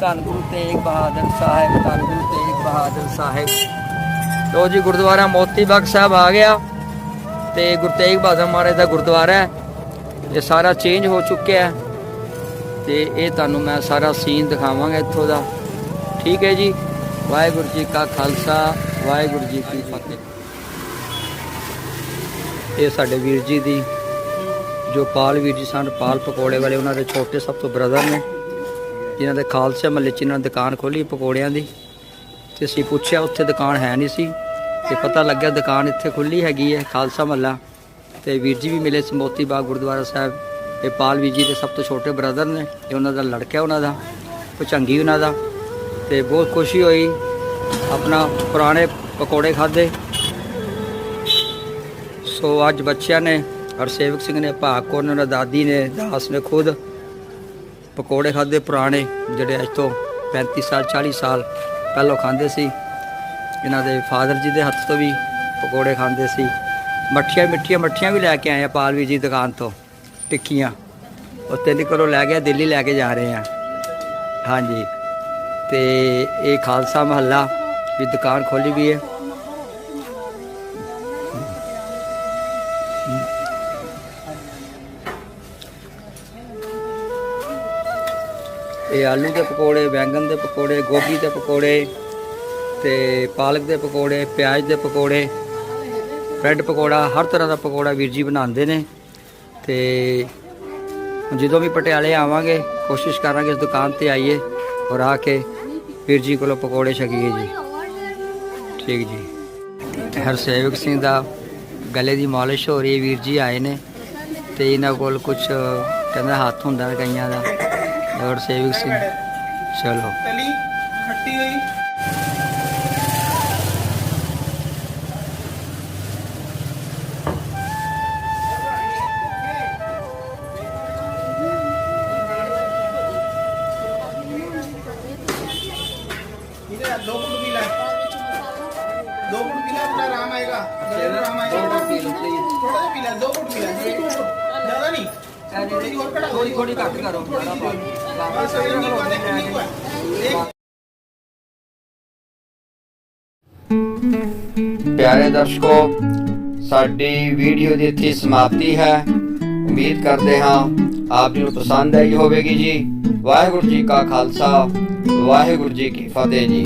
ਧੰਨ ਗੁਰੂ ਤੇਗ ਬਹਾਦਰ ਸਾਹਿਬ, ਧੰਨ ਗੁਰੂ ਤੇਗ ਬਹਾਦਰ ਸਾਹਿਬ। ਲੋ ਜੀ, ਗੁਰਦੁਆਰਾ ਮੋਤੀ ਬਾਗ ਸਾਹਿਬ ਆ ਗਿਆ ਤੇ ਗੁਰੂ ਤੇਗ ਬਹਾਦਰ ਮਹਾਰਾਜ ਦਾ ਗੁਰਦੁਆਰਾ ਹੈ। ਇਹ ਸਾਰਾ ਚੇਂਜ ਹੋ ਚੁੱਕਿਆ ਹੈ ਤੇ ਇਹ ਤੁਹਾਨੂੰ ਮੈਂ ਸਾਰਾ ਸੀਨ ਦਿਖਾਵਾਂਗਾ ਇੱਥੋਂ ਦਾ। ਠੀਕ ਹੈ ਜੀ, ਵਾਹਿਗੁਰੂ ਜੀ ਕਾ ਖਾਲਸਾ। ਵਾਹਿਗੁਰੂ ਜੀ ਕੀ ਫਤਿਹ। ਇਹ ਸਾਡੇ ਵੀਰ ਜੀ ਦੀ, ਜੋ ਪਾਲ ਵੀਰ ਜੀ ਸਨ, ਪਾਲ ਪਕੌੜੇ ਵਾਲੇ, ਉਹਨਾਂ ਦੇ ਛੋਟੇ ਸਭ ਤੋਂ ਬ੍ਰਦਰ ਨੇ। ਜਿਨ੍ਹਾਂ ਦੇ ਖਾਲਸਾ ਮਹੱਲੇ 'ਚ ਇਹਨਾਂ ਨੇ ਦੁਕਾਨ ਖੋਲੀ ਪਕੌੜਿਆਂ ਦੀ। ਤੇ ਅਸੀਂ ਪੁੱਛਿਆ, ਉੱਥੇ ਦੁਕਾਨ ਹੈ ਨਹੀਂ ਸੀ। ਤੇ ਪਤਾ ਲੱਗਿਆ, ਦੁਕਾਨ ਇੱਥੇ ਖੁੱਲੀ ਹੈਗੀ ਹੈ, ਖਾਲਸਾ ਮਹੱਲਾ। ਤੇ ਵੀਰ ਜੀ ਵੀ ਮਿਲੇ ਸਮੋਤੀ ਬਾਗ ਗੁਰਦੁਆਰਾ ਸਾਹਿਬ। ਇਹ ਪਾਲ ਵੀਰ ਜੀ ਦੇ ਸਭ ਤੋਂ ਛੋਟੇ ਬ੍ਰਦਰ ਨੇ ਇਹ ਉਹਨਾਂ ਦਾ ਲੜਕਾ ਉਹਨਾਂ ਦਾ, ਭਚੰਗੀ ਉਹਨਾਂ ਦਾ। ਤੇ ਬਹੁਤ ਖੁਸ਼ੀ ਹੋਈ। ਆਪਣਾ ਪੁਰਾਣੇ ਪਕੌੜੇ ਖਾਦੇ ਸੋ ਅੱਜ ਬੱਚਿਆਂ ਨੇ ਹਰਸੇਵਕ ਸਿੰਘ ਨੇ ਭਾਗ ਕੌਰ ਨੇ ਉਹਨਾਂ ਦਾਦੀ ਨੇ, ਦਾਸ ਨੇ ਖੁਦ ਪਕੌੜੇ ਖਾਦੇ ਪੁਰਾਣੇ, ਜਿਹੜੇ ਅੱਜ ਤੋਂ 35 ਸਾਲ 40 ਸਾਲ ਪਹਿਲਾਂ ਖਾਂਦੇ ਸੀ। ਇਹਨਾਂ ਦੇ ਫਾਦਰ ਜੀ ਦੇ ਹੱਥ ਤੋਂ ਵੀ ਪਕੌੜੇ ਖਾਂਦੇ ਸੀ। ਮੱਠੀਆਂ, ਮਿੱਠੀਆਂ, ਮੱਠੀਆਂ ਵੀ ਲੈ ਕੇ ਆਏ ਆ ਪਾਲਵੀ ਜੀ ਦੁਕਾਨ ਤੋਂ, ਟਿੱਕੀਆਂ। ਉਹ ਤਿੰਨ ਕਿਲੋ ਲੈ ਕੇ ਦਿੱਲੀ ਲੈ ਕੇ ਜਾ ਰਹੇ ਆ। ਹਾਂਜੀ। ਤੇ ਇਹ ਖਾਲਸਾ ਮਹੱਲਾ ਵੀ ਦੁਕਾਨ ਖੋਲੀ ਵੀ ਹੈ। ਇਹ ਆਲੂ ਦੇ ਪਕੌੜੇ, ਬੈਂਗਣ ਦੇ ਪਕੌੜੇ, ਗੋਭੀ ਦੇ ਪਕੌੜੇ ਤੇ ਪਾਲਕ ਦੇ ਪਕੌੜੇ, ਪਿਆਜ਼ ਦੇ ਪਕੌੜੇ, ਬ੍ਰੈਡ ਪਕੌੜਾ, ਹਰ ਤਰ੍ਹਾਂ ਦਾ ਪਕੌੜਾ ਵੀਰ ਜੀ ਬਣਾਉਂਦੇ ਨੇ ਤੇ ਜਦੋਂ ਵੀ ਪਟਿਆਲੇ ਆਵਾਂਗੇ, ਕੋਸ਼ਿਸ਼ ਕਰਾਂਗੇ ਇਸ ਦੁਕਾਨ ਤੇ ਆਈਏ ਔਰ ਆ ਕੇ ਵੀਰ ਜੀ ਕੋਲੋਂ ਪਕੌੜੇ ਛਕੀਏ ਜੀ। ਠੀਕ ਜੀ। ਹਰਸੇਵਕ ਸਿੰਘ ਦਾ ਗਲੇ ਦੀ ਮਾਲਿਸ਼ ਹੋ ਰਹੀ ਹੈ, ਵੀਰ ਜੀ ਆਏ ਨੇ। ਤੇ ਇਹਨਾਂ ਕੋਲ ਕੁਝ ਕਹਿੰਦਾ ਹੱਥ ਹੁੰਦਾ ਕਈਆਂ ਦਾ। ਹਰਸੇਵਕ ਸਿੰਘ, ਚਲੋ। ਤਲੀ ਖੱਟੀ ਹੋਈ ਦਰਸ਼ਕੋ, ਸਾਡੀ ਵੀਡੀਓ ਦੀ ਇੱਥੇ ਸਮਾਪਤੀ ਹੈ। ਉਮੀਦ ਕਰਦੇ ਹਾਂ ਆਪ ਜੀ ਨੂੰ ਪਸੰਦ ਆਈ ਹੋਵੇਗੀ ਜੀ। ਵਾਹਿਗੁਰੂ ਜੀ ਕਾ ਖਾਲਸਾ, ਵਾਹਿਗੁਰੂ ਜੀ ਕੀ ਫਤਿਹ ਜੀ।